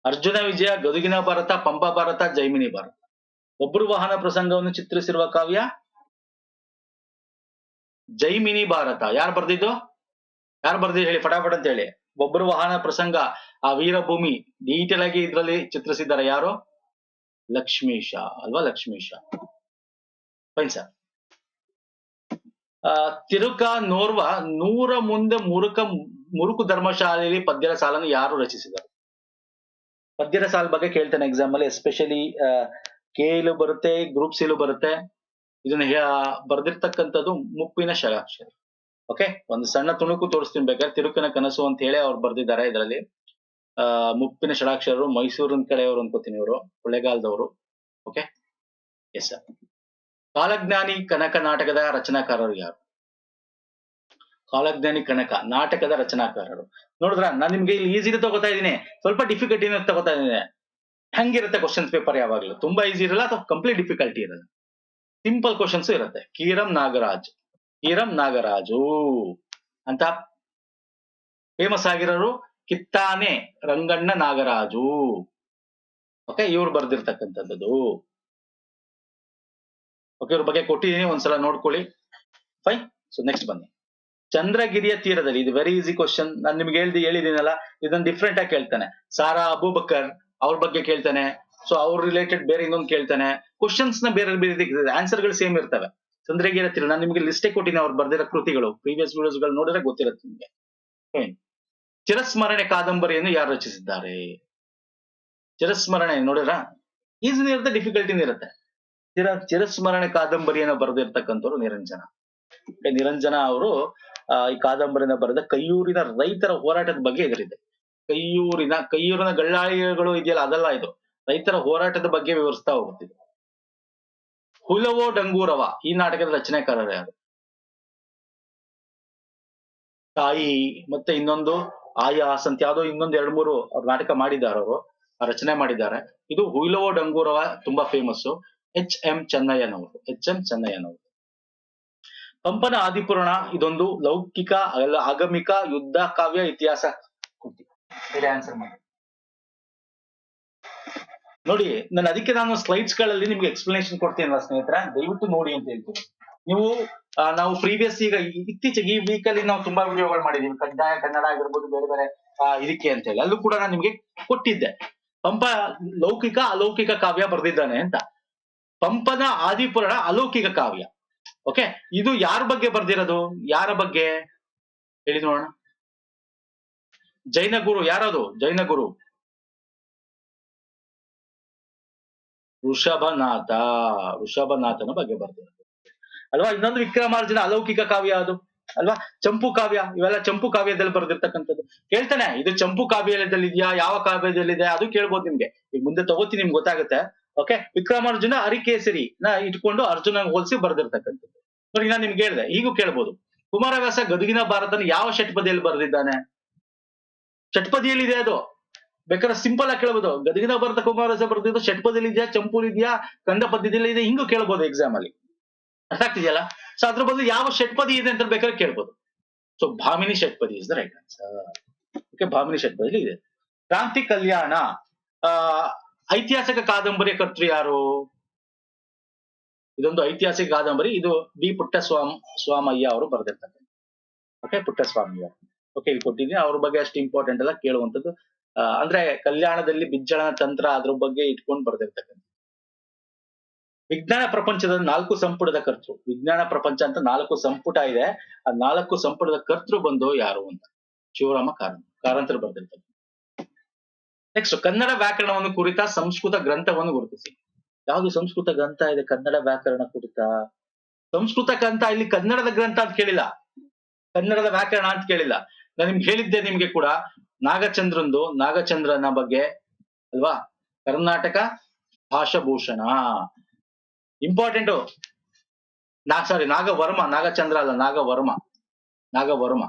ಅರ್ಜುನ ವಿಜಯ, ಗದುಗಿನ ಭಾರತ, ಪಂಪ ಭಾರತ, ಜೈಮಿನಿ ಭಾರತ. ಒಬ್ಬರು ವಾಹನ ಪ್ರಸಂಗವನ್ನು ಚಿತ್ರಿಸಿರುವ ಕಾವ್ಯ? ಜೈಮಿನಿ ಭಾರತ. ಯಾರು ಬರ್ದಿದ್ದು? ಯಾರು ಬರ್ದಿದ್ದು ಹೇಳಿ, ಫಟಾಫಟ್ ಅಂತ ಹೇಳಿ. ಒಬ್ಬರು ವಾಹನ ಪ್ರಸಂಗ, ಆ ವೀರಭೂಮಿ ಡೀಟೇಲ್ ಆಗಿ ಇದ್ರಲ್ಲಿ ಚಿತ್ರಿಸಿದ್ದಾರೆ ಯಾರು? ಲಕ್ಷ್ಮೀಶ. ಅಲ್ವಾ ಲಕ್ಷ್ಮೀಶ? ಫೈನ್ ಸರ್ ತಿರುಕ ನೋರ್ವ ನೂರ ಮುಂದೆ ಮುರುಕ, ಮುರುಕು ಧರ್ಮಶಾಲೆಯಲ್ಲಿ ಪದ್ಯರ ಸಾಲನ್ನು ಯಾರು ರಚಿಸಿದರು? ಪದ್ಯರ ಸಾಲ ಬಗ್ಗೆ ಕೇಳ್ತೇನೆ ಎಕ್ಸಾಮ್ ಅಲ್ಲಿ ಎಸ್ಪೆಷಲಿ ಕೆ ಇಲು ಬರುತ್ತೆ ಗ್ರೂಪ್ ಸಿಲು ಬರುತ್ತೆ. ಇದನ್ನ ಬರ್ದಿರ್ತಕ್ಕಂಥದ್ದು ಮುಪ್ಪಿನ ಶರಾಕ್ಷರಿ. ಓಕೆ ಒಂದು ಸಣ್ಣ ತುಣುಕು ತೋರಿಸ್ತೀನಿ ಬೇಕಾದ್ರೆ, ತಿರುಕನ ಕನಸು ಅಂತ ಹೇಳಿ ಅವ್ರು ಬರ್ದಿದ್ದಾರೆ ಇದರಲ್ಲಿ. ಆ, ಮುಪ್ಪಿನ ಷಡಾಕ್ಷರರು ಮೈಸೂರಿನ ಕಡೆಯವರು ಅನ್ಕೋತೀನಿ ಇವರು ಕೊಳ್ಳೇಗಾಲದವರು ಓಕೆ ಎಸ್ ಸರ್ ಕಾಲಜ್ಞಾನಿ ಕನಕ ನಾಟಕದ ರಚನಾಕಾರರು ಯಾರು? ಕಾಲಜ್ಞಾನಿ ಕನಕ ನಾಟಕದ ರಚನಾಕಾರರು. ನೋಡಿದ್ರ, ನಾನು ನಿಮ್ಗೆ ಇಲ್ಲಿ ಈಸಿ ತಗೋತಾ ಇದ್ದೀನಿ. ಸ್ವಲ್ಪ ಡಿಫಿಕಲ್ಟಿನ ತಗೋತಾ ಇದ್ದೀನಿ. ಹೆಂಗಿರುತ್ತೆ ಕ್ವಶನ್ಸ್ ಪೇಪರ್ ಯಾವಾಗ್ಲೂ? ತುಂಬಾ ಈಸಿ ಇರಲ್ಲ ಅಥವಾ ಕಂಪ್ಲೀಟ್ ಡಿಫಿಕಲ್ಟಿ ಇರಲ್ಲ? ಸಿಂಪಲ್ ಕ್ವಶನ್ಸ್ ಇರುತ್ತೆ. ಕೀರಂ ನಾಗರಾಜ್. ಕೀರಂ ನಾಗರಾಜು. ಅಂತ. ಫೇಮಸ್ ಆಗಿರೋರು ಕಿತ್ತಾನೆ ರಂಗಣ್ಣ ನಾಗರಾಜು. ಓಕೆ ಇವ್ರು ಬರ್ದಿರ್ತಕ್ಕಂಥದ್ದು. ಓಕೆ ಇವ್ರ ಬಗ್ಗೆ ಕೊಟ್ಟಿದ್ದೀನಿ, ಒಂದ್ಸಲ ನೋಡ್ಕೊಳ್ಳಿ. ಫೈನ್ ಸೊ ನೆಕ್ಸ್ಟ್ ಬನ್ನಿ. ಚಂದ್ರಗಿರಿಯ ತೀರದಲ್ಲಿ, ಇದು ವೆರಿ ಈಸಿ ಕ್ವಶನ್ ನಾನು ನಿಮ್ಗೆ ಹೇಳ್ದಿ, ಹೇಳಿದೀನಲ್ಲ, ಇದನ್ನ ಡಿಫ್ರೆಂಟ್ ಆಗಿ ಕೇಳ್ತಾನೆ. ಸಾರಾ ಅಬೂಬಕರ್ ಅವ್ರ ಬಗ್ಗೆ ಕೇಳ್ತಾನೆ. ಸೊ ಅವ್ರ ರಿಲೇಟೆಡ್ ಬೇರೆ ಇನ್ನೊಂದು ಕೇಳ್ತಾನೆ. ಕ್ವಶನ್ಸ್ನ ಬೇರೆ ಬೇರೆ ಆನ್ಸರ್ಗಳು ಸೇಮ್ ಇರ್ತವೆ. ಚಂದ್ರಗಿರಿಯ ತೀರ, ನಾನು ನಿಮ್ಗೆ ಲಿಸ್ಟೇ ಕೊಟ್ಟಿನಿ ಅವ್ರು ಬರ್ದಿರೋ ಕೃತಿಗಳು. ಪ್ರೀವಿಯಸ್ ವಿಡಿಯೋಸ್ಗಳು ನೋಡಿದ್ರೆ ಗೊತ್ತಿರುತ್ತೆ ನಿಮ್ಗೆ. ಚಿರಸ್ಮರಣೆ ಕಾದಂಬರಿಯನ್ನು ಯಾರು ರಚಿಸಿದ್ದಾರೆ? ಚಿರಸ್ಮರಣೆ ನೋಡಿದ್ರ? ಈಸಿನ ಇರುತ್ತೆ ಡಿಫಿಕಲ್ಟಿನ ಇರುತ್ತೆ. ಚಿರ ಚಿರಸ್ಮರಣೆ ಕಾದಂಬರಿಯನ್ನ ಬರೆದಿರ್ತಕ್ಕಂಥವ್ರು ನಿರಂಜನ. ನಿರಂಜನ ಅವರು ಈ ಕಾದಂಬರಿನ ಬರೆದ ಕೈಯೂರಿನ ರೈತರ ಹೋರಾಟದ ಬಗ್ಗೆ ಇದರಿದೆ. ಕೈಯೂರಿನ ಕೈಯೂರಿನ ಗಳ್ಳಾಳಿಗಳು ಇದೆಯಲ್ಲ, ಅದಲ್ಲ ಇದು. ರೈತರ ಹೋರಾಟದ ಬಗ್ಗೆ ವಿವರಿಸ್ತಾ ಹೋಗುತ್ತಿದೆ ಹುಲವೋ ಡಂಗೂರವ, ಈ ನಾಟಕದ ರಚನೆಕಾರರೇ ಅದು. ತಾಯಿ ಮತ್ತೆ ಇನ್ನೊಂದು ಆಯಾಸ್ ಅಂತ ಯಾವುದೋ ಇನ್ನೊಂದು ಎರಡ್ ಮೂರು ಅವ್ರು ನಾಟಕ ಮಾಡಿದ್ದಾರೆ ಅವರು ರಚನೆ ಮಾಡಿದ್ದಾರೆ. ಇದು ಹುಯಿಲವೋ ಡಂಗೂರವ ತುಂಬಾ ಫೇಮಸ್ ಎಚ್ ಎಂ ಚೆನ್ನಯ್ಯನವರು ಎಚ್ ಎಂ ಚೆನ್ನಯ್ಯನವರು ಪಂಪನ ಆದಿಪುರಾಣ ಇದೊಂದು ಲೌಕಿಕ ಆಗಮಿಕ ಯುದ್ಧ ಕಾವ್ಯ ಇತಿಹಾಸ ಕೃತಿ. ಆನ್ಸರ್ ಮಾಡಿ ನೋಡಿ ನಾನು ಅದಕ್ಕೆ ನಾನು ಸ್ಲೈಡ್ಸ್ಗಳಲ್ಲಿ ನಿಮ್ಗೆ ಎಕ್ಸ್ಪ್ಲನೇಷನ್ ಕೊಡ್ತೀನಿ ಸ್ನೇಹಿತರ ದಯವಿಟ್ಟು ನೋಡಿ ಅಂತ ಹೇಳ್ತೀನಿ. ನೀವು ನಾವು ಪ್ರೀವಿಯಸ್ ಈಗ ಇತ್ತೀಚೆಗೆ ಈ ವೀಕ್ ಅಲ್ಲಿ ನಾವು ತುಂಬಾ ವಿಡಿಯೋಗಳು ಮಾಡಿದೀವಿ. ಕಡ್ಡಾಯ ಕನ್ನಡ ಆಗಿರ್ಬೋದು ಬೇರೆ ಬೇರೆ ಇದಕ್ಕೆ ಅಂತ ಹೇಳಿ. ಅಲ್ಲೂ ಕೂಡ ನಾನು ನಿಮ್ಗೆ ಕೊಟ್ಟಿದ್ದೆ. ಪಂಪ ಲೌಕಿಕ ಅಲೌಕಿಕ ಕಾವ್ಯ ಬರೆದಿದ್ದಾನೆ ಅಂತ. ಪಂಪನ ಆದಿಪುರಾಣ ಅಲೌಕಿಕ ಕಾವ್ಯ. ಓಕೆ ಇದು ಯಾರ ಬಗ್ಗೆ ಬರ್ದಿರೋದು? ಯಾರ ಬಗ್ಗೆ? ಹೇಳಿ ನೋಡೋಣ. ಜೈನ ಗುರು ಯಾರದು? ಜೈನ ಗುರು. ವೃಷಭನಾಥ. ವೃಷಭನಾಥನ ಬಗ್ಗೆ ಬರ್ದಿರೋದು. ಅಲ್ವಾ? ಇನ್ನೊಂದು ವಿಕ್ರಮಾರ್ಜುನ ಅಲೌಕಿಕ ಕಾವ್ಯ ಅದು. ಅಲ್ವಾ? ಚಂಪು ಕಾವ್ಯ. ಇವೆಲ್ಲ ಚಂಪು ಕಾವ್ಯದಲ್ಲಿ ಬರ್ದಿರ್ತಕ್ಕಂಥದ್ದು. ಕೇಳ್ತಾನೆ, ಇದು ಚಂಪು ಕಾವ್ಯದಲ್ಲಿ ಇದೆಯಾ ಯಾವ ಕಾವ್ಯದಲ್ಲಿದೆ? ಅದು ಕೇಳ್ಬೋದು ನಿಮ್ಗೆ. ಈಗ ಮುಂದೆ ತಗೋತೀನಿ, ನಿಮ್ಗೆ ಗೊತ್ತಾಗುತ್ತೆ. ಓಕೆ ವಿಕ್ರಮಾರ್ಜುನ ಹರಿಕೇಸರಿ ನ ಇಟ್ಕೊಂಡು ಅರ್ಜುನ ಹೋಲಿಸಿ ಬರ್ದಿರ್ತಕ್ಕಂಥದ್ದು. ನೋಡಿ ನಾನು ನಿಮ್ಗೆ ಹೇಳ್ದೆ, ಈಗೂ ಕೇಳ್ಬೋದು. ಕುಮಾರವ್ಯಾಸ ಗದುಗಿನ ಭಾರತನ ಯಾವ ಷಟ್ಪದಿಯಲ್ಲಿ ಬರೆದಿದ್ದಾನೆ? ಷಟ್ಪದಿಯಲ್ಲಿದೆ ಅದು? ಬೇಕಾದ್ರೆ ಸಿಂಪಲ್ ಆಗಿ ಕೇಳ್ಬೋದು. ಗದಗಿನ ಭಾರತ ಕುಮಾರವ್ಯಾಸ ಬರ್ದಿದ್ದು ಷಟ್ಪದಿಯಲ್ಲಿ ಇದೆಯಾ ಚಂಪೂಲ್ ಇದೆಯಾ ಕಂದ ಪದ್ಯದಲ್ಲಿ ಇದೆ ಹಿಂಗೂ ಕೇಳ್ಬೋದು ಎಕ್ಸಾಮ್ ಅಲ್ಲಿ. ಅರ್ಥ ಆಗ್ತಿದೆಯಲ್ಲ? ಸೊ ಅದ್ರ ಬದಲು ಯಾವ ಷಟ್ಪದಿ ಇದೆ ಅಂತ ಬೇಕಾದ್ರೆ ಕೇಳ್ಬೋದು. ಸೊ ಭಾಮಿನಿ ಷಟ್ಪದಿ is the right answer okay Bhamini ಷಟ್ಪದಿ ಇದೆ. ಕ್ರಾಂತಿ ಕಲ್ಯಾಣ, ಆ ಐತಿಹಾಸಿಕ ಕಾದಂಬರಿ ಕರ್ತೃ ಯಾರು? ಇದೊಂದು ಐತಿಹಾಸಿಕ ಕಾದಂಬರಿ. ಇದು ಡಿ ಪುಟ್ಟಸ್ವಾಮ್, ಸ್ವಾಮಯ್ಯ ಅವರು ಬರೆದಿರ್ತಾರೆ ಓಕೆ ಪುಟ್ಟಸ್ವಾಮಿ ಅವರು ಓಕೆ ಇಲ್ಲಿ ಕೊಟ್ಟಿದ್ದೀನಿ. ಅವ್ರ ಬಗ್ಗೆ ಅಷ್ಟು ಇಂಪಾರ್ಟೆಂಟ್ ಅಲ್ಲ ಕೇಳುವಂತದ್ದು ಅಂದ್ರೆ ಕಲ್ಯಾಣದಲ್ಲಿ ಬಿಜ್ಜಳನ ತಂತ್ರ ಅದ್ರ ಬಗ್ಗೆ ಇಟ್ಕೊಂಡು ಬರ್ದಿರ್ತಕ್ಕಂಥ ವಿಜ್ಞಾನ ಪ್ರಪಂಚದ ನಾಲ್ಕು ಸಂಪುಟದ ಕರ್ತೃ. ವಿಜ್ಞಾನ ಪ್ರಪಂಚ ಅಂತ ನಾಲ್ಕು ಸಂಪುಟ ಇದೆ. ಆ ನಾಲ್ಕು ಸಂಪುಟದ ಕರ್ತೃ ಬಂದು ಯಾರು ಅಂತ? ಶಿವರಾಮ ಕಾರಂತ. ಕಾರಂತರು ಬರ್ದಿರ್ತಾರೆ ನೆಕ್ಸ್ಟ್ ಕನ್ನಡ ವ್ಯಾಕರಣವನ್ನು ಕುರಿತ ಸಂಸ್ಕೃತ ಗ್ರಂಥವನ್ನು ಗುರುತಿಸಿ ಯಾವುದು ಸಂಸ್ಕೃತ ಗ್ರಂಥ ಇದೆ ಕನ್ನಡ ವ್ಯಾಕರಣ ಕುರಿತ ಸಂಸ್ಕೃತ ಗ್ರಂಥ ಇಲ್ಲಿ ಕನ್ನಡದ ಗ್ರಂಥ ಅಂತ ಕೇಳಿಲ್ಲ ಕನ್ನಡದ ವ್ಯಾಕರಣ ಅಂತ ಕೇಳಿಲ್ಲ ನಾನು ನಿಮ್ಗೆ ಹೇಳಿದ್ದೆ ನಿಮ್ಗೆ ಕೂಡ ನಾಗಚಂದ್ರಂದು ನಾಗಚಂದ್ರನ ಬಗ್ಗೆ ಅಲ್ವಾ ಕರ್ನಾಟಕ ಭಾಷಾಭೂಷಣ ಇಂಪಾರ್ಟೆಂಟು ನಾ ಸಾರಿ ನಾಗವರ್ಮ ನಾಗಚಂದ್ರ ಅಲ್ಲ ನಾಗವರ್ಮ ನಾಗವರ್ಮ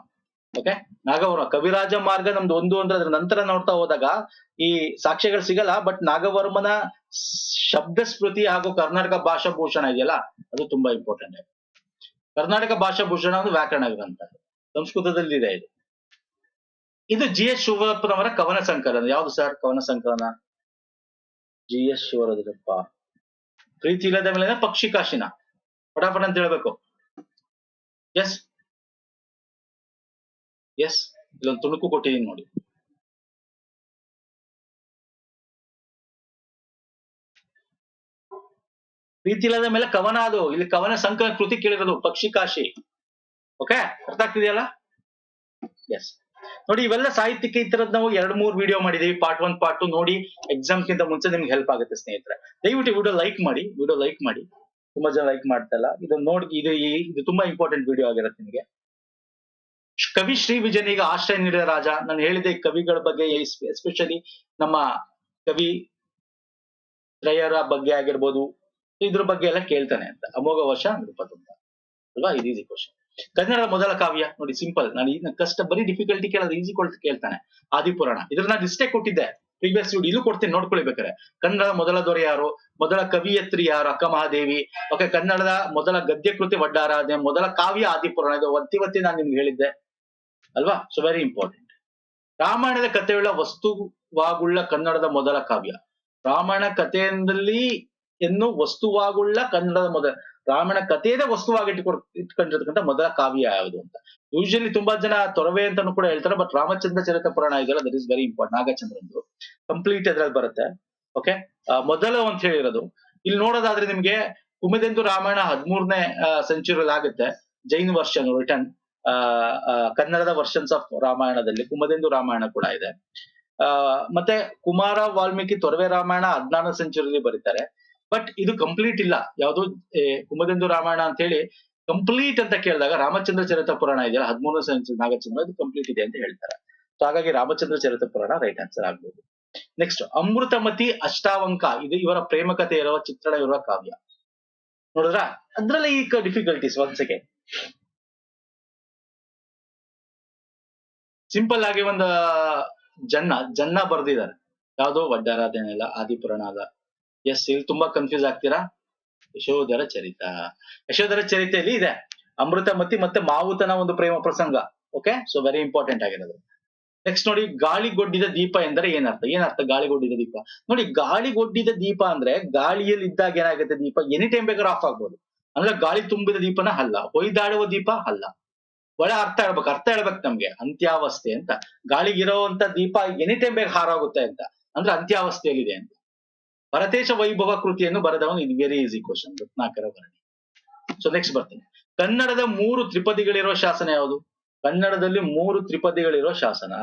ಓಕೆ ನಾಗವರ್ಮ, ಕವಿರಾಜ ಮಾರ್ಗ ನಮ್ದು ಒಂದು ಅಂದ್ರೆ ಅದ್ರ ನಂತರ ನೋಡ್ತಾ ಹೋದಾಗ ಈ ಸಾಕ್ಷ್ಯಗಳು ಸಿಗಲ್ಲ ಬಟ್ ನಾಗವರ್ಮನ ಶಬ್ದ ಸ್ಮೃತಿ ಹಾಗೂ ಕರ್ನಾಟಕ ಭಾಷಾ ಭೂಷಣ ಇದೆಯಲ್ಲ, ಅದು ತುಂಬಾ ಇಂಪಾರ್ಟೆಂಟ್ ಕರ್ನಾಟಕ ಭಾಷಾ ಭೂಷಣ ಒಂದು ವ್ಯಾಕರಣ ಗ್ರಂಥ. ಸಂಸ್ಕೃತದಲ್ಲಿ ಇದೆ ಇದು. ಇದು ಜಿ ಎಸ್ ಶಿವಪ್ಪನವರ ಕವನ ಸಂಕಲನ. ಯಾವ್ದು ಸರ್ ಕವನ ಸಂಕಲನ? ಜಿ ಎಸ್ ಶಿವರಪ್ಪ ಪ್ರೀತಿ ಇಲ್ಲದ ಮೇಲೆ ಪಕ್ಷಿ ಕಾಶಿನ. ಪಟಾಪಟ ಅಂತ ಹೇಳ್ಬೇಕು. ಎಸ್ ಎಸ್ ಇಲ್ಲೊಂದು ತುಣುಕು ಕೊಟ್ಟಿದ್ದೀನಿ ನೋಡಿ. ಪ್ರೀತಿ ಇಲ್ಲದ ಮೇಲೆ ಕವನ ಅದು. ಇಲ್ಲಿ ಕವನ ಸಂಕಲನ ಕೃತಿ ಕೇಳಿರೋದು, ಪಕ್ಷಿ ಕಾಶಿ. ಓಕೆ ಅರ್ಥ ಆಗ್ತಿದೆಯಲ್ಲ? ಎಸ್ ನೋಡಿ, ಇವೆಲ್ಲ ಸಾಹಿತ್ಯಕ್ಕೆ ಈ ತರದ್ ನಾವು ಎರಡ್ ಮೂರ್ ವಿಡಿಯೋ ಮಾಡಿದೀವಿ. ಪಾರ್ಟ್ ಒನ್ ಪಾರ್ಟ್ ಟು ನೋಡಿ ಎಕ್ಸಾಮ್ ಗಿಂತ ಮುಂಚೆ ನಿಮ್ಗೆ ಹೆಲ್ಪ್ ಆಗುತ್ತೆ ಸ್ನೇಹಿತರೆ. ದಯವಿಟ್ಟು ವಿಡಿಯೋ ಲೈಕ್ ಮಾಡಿ ವಿಡಿಯೋ ಲೈಕ್ ಮಾಡಿ. ತುಂಬಾ ಜನ ಲೈಕ್ ಮಾಡ್ತಲ್ಲ. ಇದು ನೋಡಿ, ಇದು ಇದು ತುಂಬಾ ಇಂಪಾರ್ಟೆಂಟ್ ವಿಡಿಯೋ ಆಗಿರುತ್ತೆ ನಿಮಗೆ. ಕವಿ ಶ್ರೀ ವಿಜಯನಿಗೆ ಆಶ್ರಯ ನೀಡಿದ ರಾಜ. ನಾನು ಹೇಳಿದೆ ಕವಿಗಳ ಬಗ್ಗೆ ಎಸ್ಪೆಷಲಿ ನಮ್ಮ ಕವಿ ತ್ರಯರ ಬಗ್ಗೆ ಆಗಿರ್ಬೋದು, ಇದ್ರ ಬಗ್ಗೆ ಎಲ್ಲ ಕೇಳ್ತಾನೆ ಅಂತ. ಅಮೋಘ ನೃಪತುಂಗ ಅಲ್ವಾ? ಇದು ಈಸಿ ಕ್ವಶನ್ ಕನ್ನಡದ ಮೊದಲ ಕಾವ್ಯ, ನೋಡಿ ಸಿಂಪಲ್ ನಾನು ಈಗ ಕಷ್ಟ, ಬರೀ ಡಿಫಿಕಲ್ಟಿ ಕೇಳೋದು ಈಸಿ ಕೊಳ್ತು ಕೇಳ್ತಾನೆ. ಆದಿಪುರಾಣ. ಇದ್ರ ನಾನು ಇಷ್ಟೇ ಕೊಟ್ಟಿದ್ದೆ. ಪ್ರೀವಿಯಸ್ ವಿಡಿಯೋ ಇಲ್ಲೂ ಕೊಡ್ತೀನಿ ನೋಡ್ಕೊಳ್ಬೇಕಾರೆ ಕನ್ನಡದ ಮೊದಲ ದೊರೆ ಯಾರು? ಮೊದಲ ಕವಿಯತ್ರಿ ಯಾರು? ಅಕ್ಕ ಮಹಾದೇವಿ. ಓಕೆ, ಕನ್ನಡದ ಮೊದಲ ಗದ್ಯ ಕೃತಿ ಮೊದಲ ಕಾವ್ಯ ಆದಿಪುರಾಣ. ಇದು ಒತ್ತಿ ಒತ್ತಿ ನಾನು ನಿಮ್ಗೆ ಹೇಳಿದ್ದೆ. ಅಲ್ವಾ? ಸೊ ವೆರಿ ಇಂಪಾರ್ಟೆಂಟ್ ರಾಮಾಯಣದ ಕಥೆಗಳ ವಸ್ತುವಾಗುಳ್ಳ ಕನ್ನಡದ ಮೊದಲ ಕಾವ್ಯ. ರಾಮಾಯಣ ಕಥೆಯಲ್ಲಿ ಎನ್ನು ವಸ್ತುವಾಗುಳ್ಳ ಕನ್ನಡದ ಮೊದಲ, ರಾಮಾಯಣ ಕಥೆಯೇ ವಸ್ತುವಾಗಿ ಇಟ್ಕೊಡ್, ಇಟ್ಕೊಂಡಿರ್ತಕ್ಕಂಥ ಮೊದಲ ಕಾವ್ಯ ಯಾವುದು ಅಂತ. ಯೂಶಲಿ ತುಂಬಾ ಜನ ತೊರವೆ ಅಂತಾನು ಕೂಡ ಹೇಳ್ತಾರೆ ಬಟ್ ರಾಮಚಂದ್ರ ಚರಿತ ಪುರಾಣ ಇದೆಯಲ್ಲ ದಟ್ ಇಸ್ ವೆರಿ ಇಂಪಾರ್ಟೆಂಟ್ ನಾಗಚಂದ್ರಂದು. ಕಂಪ್ಲೀಟ್ ಅದ್ರಲ್ಲಿ ಬರುತ್ತೆ. ಓಕೆ ಮೊದಲು ಅಂತ ಹೇಳಿರೋದು. ಇಲ್ಲಿ ನೋಡೋದಾದ್ರೆ ನಿಮ್ಗೆ ಕುಮದೆಂದು ರಾಮಾಯಣ ಹದಿಮೂರನೇ ಸೆಂಚುರಿಯಲ್ಲಿ ಆಗುತ್ತೆ ಜೈನ್ ವರ್ಷನ್ ರಿಟರ್ನ್ ಕನ್ನಡದ ವರ್ಷನ್ಸ್ ಆಫ್ ರಾಮಾಯಣದಲ್ಲಿ ಕುಮದೆಂದು ರಾಮಾಯಣ ಕೂಡ ಇದೆ. ಮತ್ತೆ ಕುಮಾರ ವಾಲ್ಮೀಕಿ ತೊರವೆ ರಾಮಾಯಣ ಅಜ್ಞಾನ ಸೆಂಚುರಿಯಲ್ಲಿ ಬರೀತಾರೆ. ಬಟ್ ಇದು ಕಂಪ್ಲೀಟ್ ಇಲ್ಲ. ಯಾವುದು ಕುಮದೆಂದು ರಾಮಾಯಣ ಅಂತ ಹೇಳಿ ಕಂಪ್ಲೀಟ್ ಅಂತ ಕೇಳಿದಾಗ ರಾಮಚಂದ್ರ ಚರಿತ ಪುರಾಣ ಇದೆಯಲ್ಲ, ಹದಿಮೂರನೇ ಸೆಂಚುರಿ ನಾಗಚಂದ್ರ, ಇದು ಕಂಪ್ಲೀಟ್ ಇದೆ ಅಂತ ಹೇಳ್ತಾರೆ. ಸೊ ಹಾಗಾಗಿ ರಾಮಚಂದ್ರ ಚರಿತ ಪುರಾಣ ರೈಟ್ ಆನ್ಸರ್ ಆಗ್ಬೋದು. ನೆಕ್ಸ್ಟ್ ಅಮೃತಮತಿ ಅಷ್ಟಾವಂಕ, ಇದು ಇವರ ಪ್ರೇಮ ಕಥೆ ಇರುವ ಚಿತ್ರಣ ಇರುವ ಕಾವ್ಯ. ನೋಡಿದ್ರ? ಅದ್ರಲ್ಲಿ ಈ ಡಿಫಿಕಲ್ಟೀಸ್ ಒನ್ ಸೆಕೆಂಡ್ ಸಿಂಪಲ್ ಆಗಿ ಒಂದು, ಜನ್ನ ಜನ್ನ ಬರ್ದಿದ್ದಾರೆ. ಯಾವ್ದೋ ವಡ್ಡಾರಾಧನೆ ಅಲ್ಲ ಆದಿಪುರಾಣ ಅಲ್ಲ ಎಸ್ ಇಲ್ಲಿ ತುಂಬಾ ಕನ್ಫ್ಯೂಸ್ ಆಗ್ತೀರಾ? ಯಶೋಧರ ಚರಿತ. ಯಶೋಧರ ಚರಿತೆಯಲ್ಲಿ ಇದೆ. ಅಮೃತಮತಿ ಮತ್ತೆ ಮಾವುತನ ಒಂದು ಪ್ರೇಮ ಪ್ರಸಂಗ. ಓಕೆ ಸೊ ವೆರಿ ಇಂಪಾರ್ಟೆಂಟ್ ಆಗಿರೋದು. ನೆಕ್ಸ್ಟ್ ನೋಡಿ ಗಾಳಿಗೊಡ್ಡಿದ ದೀಪ ಎಂದರೆ ಏನರ್ಥ? ಏನರ್ಥ ಗಾಳಿಗೊಡ್ಡಿದ ದೀಪ? ನೋಡಿ ಗಾಳಿಗೊಡ್ಡಿದ ದೀಪ ಅಂದ್ರೆ ಗಾಳಿಯಲ್ಲಿ ಇದ್ದಾಗ ಏನಾಗುತ್ತೆ ದೀಪ? ಎನಿ ಟೈಮ್ ಬೇಕಾದ್ರೆ ಆಫ್ ಆಗ್ಬೋದು. ಅಂದ್ರೆ ಗಾಳಿ ತುಂಬಿದ ದೀಪನ ಅಲ್ಲ. ಹೊಯ್ದಾಡುವ ದೀಪ ಅಲ್ಲ. ಒಳ್ಳೆ ಅರ್ಥ ಹೇಳ್ಬೇಕು ಅರ್ಥ ಹೇಳ್ಬೇಕು ನಮ್ಗೆ. ಅಂತ್ಯಾವಸ್ಥೆ ಅಂತ. ಗಾಳಿಗಿರೋಂತ ದೀಪ ಎನಿ ಟೈಮ್ ಬೇಗ ಹಾರಾಗುತ್ತೆ ಅಂತ. ಅಂದ್ರೆ ಅಂತ್ಯಾವಸ್ಥೆಯಲ್ಲಿದೆ ಅಂತ. ಭರತೇಶ ವೈಭವ ಕೃತಿಯನ್ನು ಬರೆದವನು ಇದು very easy question Ratnakara Varni. So next ಬರ್ತೀನಿ. ಕನ್ನಡದ ಮೂರು ತ್ರಿಪದಿಗಳಿರೋ ಶಾಸನ ಯಾವುದು? ಕನ್ನಡದಲ್ಲಿ ಮೂರು ತ್ರಿಪದಿಗಳಿರೋ ಶಾಸನ.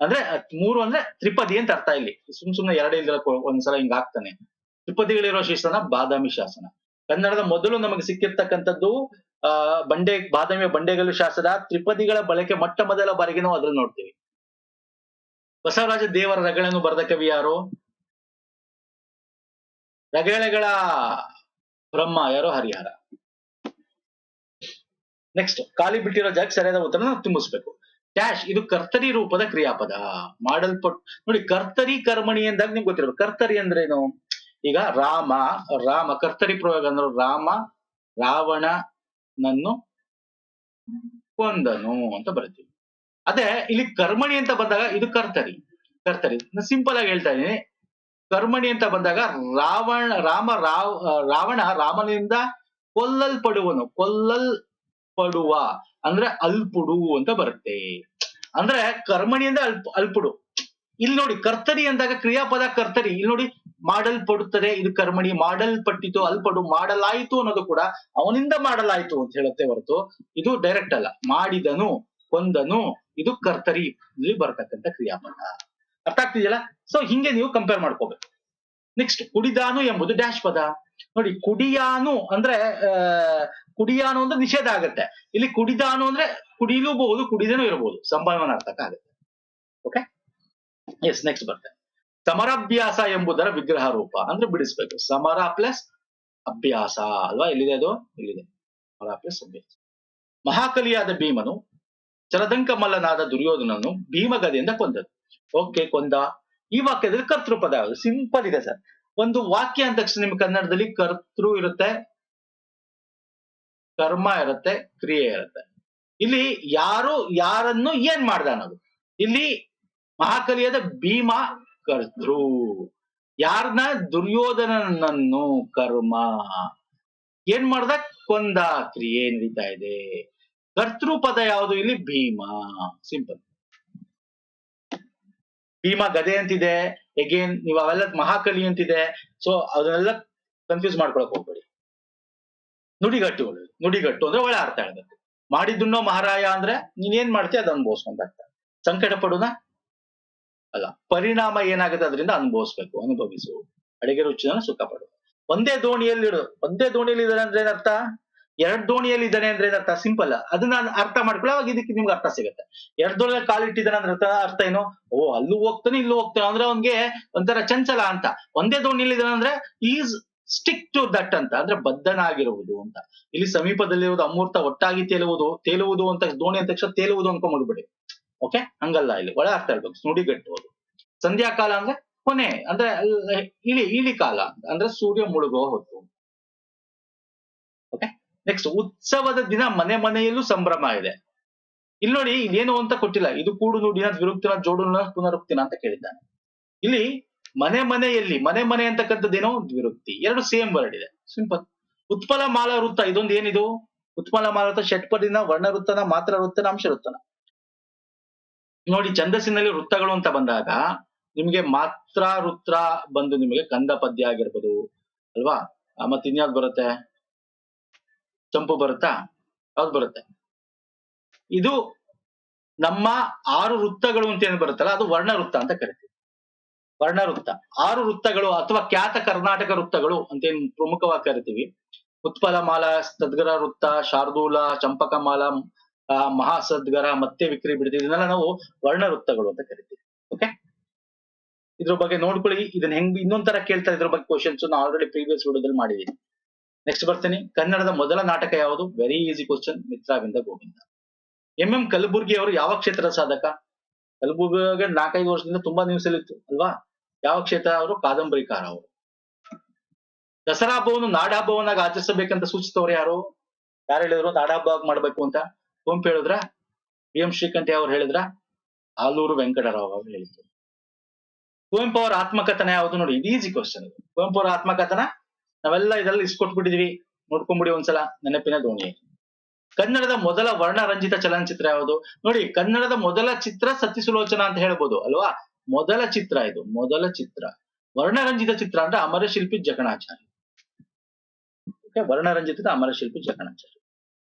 ಅಂದ್ರೆ, ಮೂರು ಅಂದ್ರೆ ತ್ರಿಪದಿ ಅಂತ ಅರ್ಥ ಇಲ್ಲಿ. ಸುಮ್ ಸುಮ್ನೆ ಎರಡೇ ಇಲ್ದಿರ ಒಂದ್ಸಲ ಹಿಂಗ್ ಆಗ್ತಾನೆ ತ್ರಿಪದಿಗಳಿರೋ ಶಾಸನ, ಬಾದಾಮಿ ಶಾಸನ. ಕನ್ನಡದ ಮೊದಲು ನಮಗೆ ಸಿಕ್ಕಿರ್ತಕ್ಕಂಥದ್ದು ಬಂಡೆ, ಬಾದಾಮಿಯ ಬಂಡೆಗಲ್ಲು ಶಾಸನ ತ್ರಿಪದಿಗಳ ಬಳಕೆ ಮೊಟ್ಟ ಮೊದಲ ಬಾರಿಗೆ ನಾವು ಅದ್ರಲ್ಲಿ ನೋಡ್ತೀವಿ. ಬಸವರಾಜ ದೇವರ ರಗಳನ್ನು ಬರೆದ ಕವಿ ಯಾರು? ರಗಳೆಗಳ ಬ್ರಹ್ಮ ಯಾರು? ಹರಿಹರ. ನೆಕ್ಸ್ಟ್ ಖಾಲಿ ಬಿಟ್ಟಿರೋ ಜಾಗ ಸರಿಯಾದ ಉತ್ತರ ನಾವು ತುಂಬಿಸ್ಬೇಕು. ಡ್ಯಾಶ್ ಇದು ಕರ್ತರಿ ರೂಪದ ಕ್ರಿಯಾಪದ. ಮಾಡಲ್ಪಟ್ ನೋಡಿ, ಕರ್ತರಿ ಕರ್ಮಣಿ ಎಂದಾಗ ನಿಮ್ಗೆ ಗೊತ್ತಿರೋದು ಕರ್ತರಿ ಅಂದ್ರೇನು ಈಗ ರಾಮ ರಾಮ, ಕರ್ತರಿ ಪ್ರಯೋಗ ಅಂದ್ರೆ ರಾಮ ರಾವಣನನ್ನು ಕೊಂದನು ಅಂತ ಬರೀತೀವಿ. ಅದೇ ಇಲ್ಲಿ ಕರ್ಮಣಿ ಅಂತ ಬಂದಾಗ ಇದು ಕರ್ತರಿ ಕರ್ತರಿ. ಸಿಂಪಲ್ ಆಗಿ ಹೇಳ್ತಾ ಇದೀನಿ ಕರ್ಮಣಿ ಅಂತ ಬಂದಾಗ ರಾವಣ, ರಾಮ, ರಾವ್ ರಾವಣ ರಾಮನಿಂದ ಕೊಲ್ಲಲ್ಪಡುವನು, ಕೊಲ್ಲಲ್ಪಡುವ, ಅಂದ್ರೆ ಅಲ್ಪುಡು ಅಂತ ಬರುತ್ತೆ. ಅಂದ್ರೆ ಕರ್ಮಣಿ ಅಲ್ಪ, ಅಲ್ಪುಡು. ಇಲ್ಲಿ ನೋಡಿ ಕರ್ತರಿ ಅಂದಾಗ ಕ್ರಿಯಾಪದ ಕರ್ತರಿ. ಇಲ್ಲಿ ನೋಡಿ ಮಾಡಲ್ಪಡುತ್ತದೆ, ಇದು ಕರ್ಮಣಿ ಮಾಡಲ್ಪಟ್ಟಿತು, ಅಲ್ಪಡು, ಮಾಡಲಾಯಿತು ಅನ್ನೋದು ಕೂಡ ಅವನಿಂದ ಮಾಡಲಾಯಿತು ಅಂತ ಹೇಳುತ್ತೆ ಹೊರತು ಇದು ಡೈರೆಕ್ಟ್ ಅಲ್ಲ. ಮಾಡಿದನು, ಕೊಂದನು, ಇದು ಕರ್ತರಿ ಇಲ್ಲಿ ಬರ್ತಕ್ಕಂಥ ಕ್ರಿಯಾಪದ. ಅರ್ಥ ಆಗ್ತಿದೆಯಲ್ಲ? ಸೊ ಹಿಂಗೆ ನೀವು ಕಂಪೇರ್ ಮಾಡ್ಕೋಬೇಕು. ನೆಕ್ಸ್ಟ್ ಕುಡಿದಾನು ಎಂಬುದು ಡ್ಯಾಶ್ ಪದ. ನೋಡಿ, ಕುಡಿಯಾನು ಅಂದ್ರೆ ಕುಡಿಯಾನು ಅಂದ್ರೆ ನಿಷೇಧ ಆಗತ್ತೆ. ಇಲ್ಲಿ ಕುಡಿದಾನು ಅಂದ್ರೆ ಕುಡಿಲೂಬಹುದು, ಕುಡಿದನು ಇರಬಹುದು ಸಂಭಾವನ ಅರ್ಥಕ ಆಗುತ್ತೆ. ಓಕೆ ಎಸ್ ನೆಕ್ಸ್ಟ್ ಬರ್ತೇನೆ. ಸಮರಾಭ್ಯಾಸ ಎಂಬುದರ ವಿಗ್ರಹ ರೂಪ ಅಂದ್ರೆ ಬಿಡಿಸ್ಬೇಕು. ಸಮರ ಪ್ಲಸ್ ಅಭ್ಯಾಸ ಅಲ್ವಾ? ಎಲ್ಲಿದೆ ಅದು? ಇಲ್ಲಿದೆ. ಸಮರ ಪ್ಲಸ್ ಅಭ್ಯಾಸ. ಮಹಾಕಲಿಯಾದ ಭೀಮನು ಚಲದಂಕ ಮಲ್ಲನಾದ ದುರ್ಯೋಧನನು ಭೀಮಗದೆಯಿಂದ ಕೊಂದನು. ಓಕೆ ಕೊಂದ. ಈ ವಾಕ್ಯದಲ್ಲಿ ಕರ್ತೃಪದ ಸಿಂಪಲ್ ಇದೆ ಸರ್. ಒಂದು ವಾಕ್ಯ ಅಂದ ತಕ್ಷಣ ನಿಮ್ಗೆ ಕನ್ನಡದಲ್ಲಿ ಕರ್ತೃ ಇರುತ್ತೆ, ಕರ್ಮ ಇರುತ್ತೆ, ಕ್ರಿಯೆ ಇರುತ್ತೆ. ಇಲ್ಲಿ ಯಾರು, ಯಾರನ್ನು ಏನ್ ಮಾಡ್ದ ಅನ್ನೋದು ಇಲ್ಲಿ ಮಹಾಕಲಿಯಾದ ಭೀಮ ಕರ್ತೃ ಯಾರನ್ನ ದುರ್ಯೋಧನನನ್ನು ಕರ್ಮ. ಏನ್ ಮಾಡ್ದ? ಕೊಂದ ಕ್ರಿಯೆ ನಡೀತಾ ಇದೆ. ಕರ್ತೃ ಪದ ಯಾವುದು ಇಲ್ಲಿ? ಭೀಮ. ಸಿಂಪಲ್ ಭೀಮ ಗದೆ ಅಂತಿದೆ. ಎಗೇನ್ ನೀವು ಅವೆಲ್ಲ ಮಹಾಕಲಿ ಅಂತಿದೆ. ಸೊ ಅದನ್ನೆಲ್ಲ ಕನ್ಫ್ಯೂಸ್ ಮಾಡ್ಕೊಳಕ್ ಹೋಗ್ಬೇಡಿ. ನುಡಿಗಟ್ಟುಗಳು, ನುಡಿಗಟ್ಟು ಅಂದ್ರೆ ಒಳ್ಳೆ ಅರ್ಥ ಹೇಳ್ಬೇಕು ಮಾಡಿದ್ದುನ್ನೋ ಮಹಾರಾಯ ಅಂದ್ರೆ ನೀನ್ ಏನ್ ಮಾಡ್ತೀಯ ಅದನ್ನ ಬೋಸ್ಕೊಂಡ್ ಸಂಕಟ ಪಡುನ ಅಲ್ಲ. ಪರಿಣಾಮ ಏನಾಗುತ್ತೆ ಅದರಿಂದ ಅನುಭವಿಸ್ಬೇಕು, ಅನುಭವಿಸು. ಅಡಿಗೆ ರುಚಿನ ಸುಖ ಪಡು ಒಂದೇ ದೋಣಿಯಲ್ಲಿ ಇಡು. ಒಂದೇ ದೋಣಿಯಲ್ಲಿ ಇದ್ದಾನೆ ಅಂದ್ರೆ ಏನರ್ಥ? ಎರಡ್ ದೋಣಿಯಲ್ಲಿ ಇದ್ದಾನೆ ಅಂದ್ರೆ ಏನರ್ಥ? ಸಿಂಪಲ್. ಅದನ್ನ ಅರ್ಥ ಮಾಡ್ಕೊಳ್ಳೋ ಅವಾಗ ಇದಕ್ಕೆ ನಿಮ್ಗೆ ಅರ್ಥ ಸಿಗುತ್ತೆ. ಎರಡ್ ದೋಣಿಯಲ್ಲಿ ಕಾಲಿಟ್ಟಿದ್ದಾನೆ ಅಂದ್ರೆ ಅರ್ಥ ಅರ್ಥ ಏನು? ಓ, ಅಲ್ಲೂ ಹೋಗ್ತಾನೆ, ಇಲ್ಲೂ ಹೋಗ್ತಾನೆ. ಅಂದ್ರೆ ಅವ್ನಿಗೆ ಒಂಥರ ಚಂಚಲ ಅಂತ. ಒಂದೇ ದೋಣಿಯಲ್ಲಿ ಇದ್ದಾನೆ ಅಂದ್ರೆ ಈಸ್ ಸ್ಟಿಕ್ ಟು ದಟ್ ಅಂತ. ಅಂದ್ರೆ ಬದ್ಧನಾಗಿರುವುದು ಅಂತ. ಇಲ್ಲಿ ಸಮೀಪದಲ್ಲಿರುವುದು ಅಮೂರ್ತ ಒಟ್ಟಾಗಿ ತೇಲುವುದು ತೇಲುವುದು ಅಂತ ದೋಣಿ ಅಂತ ತೇಲುವುದು ಅನ್ಕೊಂಡ್ಬಿಡ್ಬೇಡಿ. ಓಕೆ ಹಂಗಲ್ಲ ಇಲ್ಲಿ. ಒಳ ಅರ್ಥ ಹೇಳ್ಬೇಕು ಸಂಧ್ಯಾ ಸಂಧ್ಯಾಕಾಲ ಅಂದ್ರೆ ಕೊನೆ, ಅಂದ್ರೆ ಇಳಿ ಇಳಿ ಕಾಲ ಅಂದ್ರೆ ಸೂರ್ಯ ಮುಳುಗುವ ಹೊತ್ತು. ಓಕೆ ನೆಕ್ಸ್ಟ್ ಉತ್ಸವದ ದಿನ ಮನೆ ಮನೆಯಲ್ಲೂ ಸಂಭ್ರಮ ಇದೆ. ಇಲ್ಲಿ ನೋಡಿ, ಇಲ್ಲೇನು ಅಂತ ಕೊಟ್ಟಿಲ್ಲ. ಇದು ಕೂಡು ನುಡಿನ ವಿರುಕ್ತಿನ ಜೋಡುನ ಪುನರುಕ್ತಿನ ಅಂತ ಕೇಳಿದ್ದಾನೆ. ಇಲ್ಲಿ ಮನೆ ಮನೆಯಲ್ಲಿ, ಮನೆ ಮನೆ ಅಂತಕ್ಕಂಥದ್ದೇನೋ? ದ್ವಿರುಕ್ತಿ. ಎರಡು ಸೇಮ್ ವರ್ಡ್ ಇದೆ. ಸಿಂಪಲ್ ಉತ್ಪಲ ಮಾಲ ವೃತ್ತ ಇದೊಂದು ಏನಿದು ಉತ್ಪಲ ಮಾಲ ವೃತ್ತ ಷಟ್ಪದಿನ ವರ್ಣ ವೃತ್ತನ ಮಾತ್ರ ವೃತ್ತನ ಅಂಶ ವೃತ್ತನ ನೋಡಿ, ಛಂದಸ್ಸಿನಲ್ಲಿ ವೃತ್ತಗಳು ಅಂತ ಬಂದಾಗ, ನಿಮ್ಗೆ ಮಾತ್ರ ವೃತ್ತ ಬಂದು ನಿಮಗೆ ಕಂದ ಪದ್ಯ ಆಗಿರ್ಬೋದು, ಅಲ್ವಾ? ಮತ್ತೆ ಇನ್ಯಾವ್ದು ಬರುತ್ತೆ? ಚಂಪು ಬರುತ್ತಾ? ಯಾವ್ದು ಬರುತ್ತೆ? ಇದು ನಮ್ಮ ಆರು ವೃತ್ತಗಳು ಅಂತ ಏನು ಬರುತ್ತಲ್ಲ, ಅದು ವರ್ಣ ವೃತ್ತ ಅಂತ ಕರಿತೀವಿ. ವರ್ಣ ವೃತ್ತ ಆರು ವೃತ್ತಗಳು ಅಥವಾ ಖ್ಯಾತ ಕರ್ನಾಟಕ ವೃತ್ತಗಳು ಅಂತ ಏನು ಪ್ರಮುಖವಾಗಿ ಕರಿತೀವಿ. ಉತ್ಪಲಮಾಲ ಸದ್ಗರ ವೃತ್ತ, ಶಾರ್ದೂಲ, ಚಂಪಕಮಾಲ ಆ, ಮಹಾಸದ್ಗರ ಮತ್ತೆ ವಿಕ್ರಿ ಬಿಡ್ತೀವಿ. ಇದನ್ನೆಲ್ಲ ನಾವು ವರ್ಣ ವೃತ್ತಗಳು ಅಂತ ಕರಿತೀವಿ. ಓಕೆ ಇದ್ರ ಬಗ್ಗೆ ನೋಡ್ಕೊಳ್ಳಿ. ಇದನ್ನ ಹೆಂಗ್ ಇನ್ನೊಂದ್ ತರ ಕೇಳ್ತಾರೆ ಇದ್ರ ಬಗ್ಗೆ ಕ್ವಶನ್ಸ್ ನಾ ಆಲ್ರೆಡಿ ಪ್ರೀವಿಯಸ್ ವಿಡಿಯೋದಲ್ಲಿ ಮಾಡಿದೀನಿ ನೆಕ್ಸ್ಟ್ ಬರ್ತೀನಿ. ಕನ್ನಡದ ಮೊದಲ ನಾಟಕ ಯಾವುದು? Very easy question Mitravinda Govinda. M M Kalburgi ಅವರು ಯಾವ ಕ್ಷೇತ್ರದ ಸಾಧಕ? ಕಲಬುರ್ಗಿ ನಾಲ್ಕೈದು ವರ್ಷದಿಂದ ತುಂಬಾ ನ್ಯೂಸ್ ಅಲ್ಲಿ ಇತ್ತು ಅಲ್ವಾ? ಯಾವ ಕ್ಷೇತ್ರ ಅವರು? ಕಾದಂಬರಿಕಾರ ಅವರು. ದಸರಾ ಹಬ್ಬವನ್ನು ನಾಡಹಬ್ಬವನ್ನಾಗಿ ಆಚರಿಸಬೇಕಂತ ಸೂಚಿಸಿದವರು ಯಾರು? ಯಾರು ಹೇಳಿದ್ರು? ನಾಡಹಬ್ಬ ಮಾಡ್ಬೇಕು ಅಂತ? ಕುವೆಂಪು ಹೇಳಿದ್ರ? ಬಿ ಎಂ ಶ್ರೀಕಂಠಿ ಅವ್ರು ಹೇಳಿದ್ರ? ಆಲೂರು ವೆಂಕಟರಾವ್ ಅವರು ಹೇಳಿದ್ರು. ಕುವೆಂಪು ಅವರ ಆತ್ಮಕಥನ ಯಾವುದು ನೋಡಿ, ಇದು ಈಸಿ ಕ್ವಶನ್ ಕುವೆಂಪು ಅವರ ಆತ್ಮಕಥನ, ನಾವೆಲ್ಲ ಇದೆಲ್ಲ ಇಸ್ಕೊಟ್ಬಿಟ್ಟಿದೀವಿ. ನೋಡ್ಕೊಂಡ್ಬಿಡಿ ಒಂದ್ಸಲ, ನೆನಪಿನ ದೋಣಿ. ಕನ್ನಡದ ಮೊದಲ ವರ್ಣರಂಜಿತ ಚಲನಚಿತ್ರ ಯಾವುದು? ನೋಡಿ, ಕನ್ನಡದ ಮೊದಲ ಚಿತ್ರ ಸತಿ ಸುಲೋಚನಾ ಅಂತ ಹೇಳ್ಬೋದು, ಅಲ್ವಾ? ಮೊದಲ ಚಿತ್ರ ಇದು, ಮೊದಲ ಚಿತ್ರ. ವರ್ಣರಂಜಿತ ಚಿತ್ರ ಅಂದ್ರೆ ಅಮರಶಿಲ್ಪಿ ಜಕಣಾಚಾರ್ಯ ಓಕೆ, ವರ್ಣರಂಜಿತದ ಅಮರಶಿಲ್ಪಿ ಜಕಣಾಚಾರ್ಯ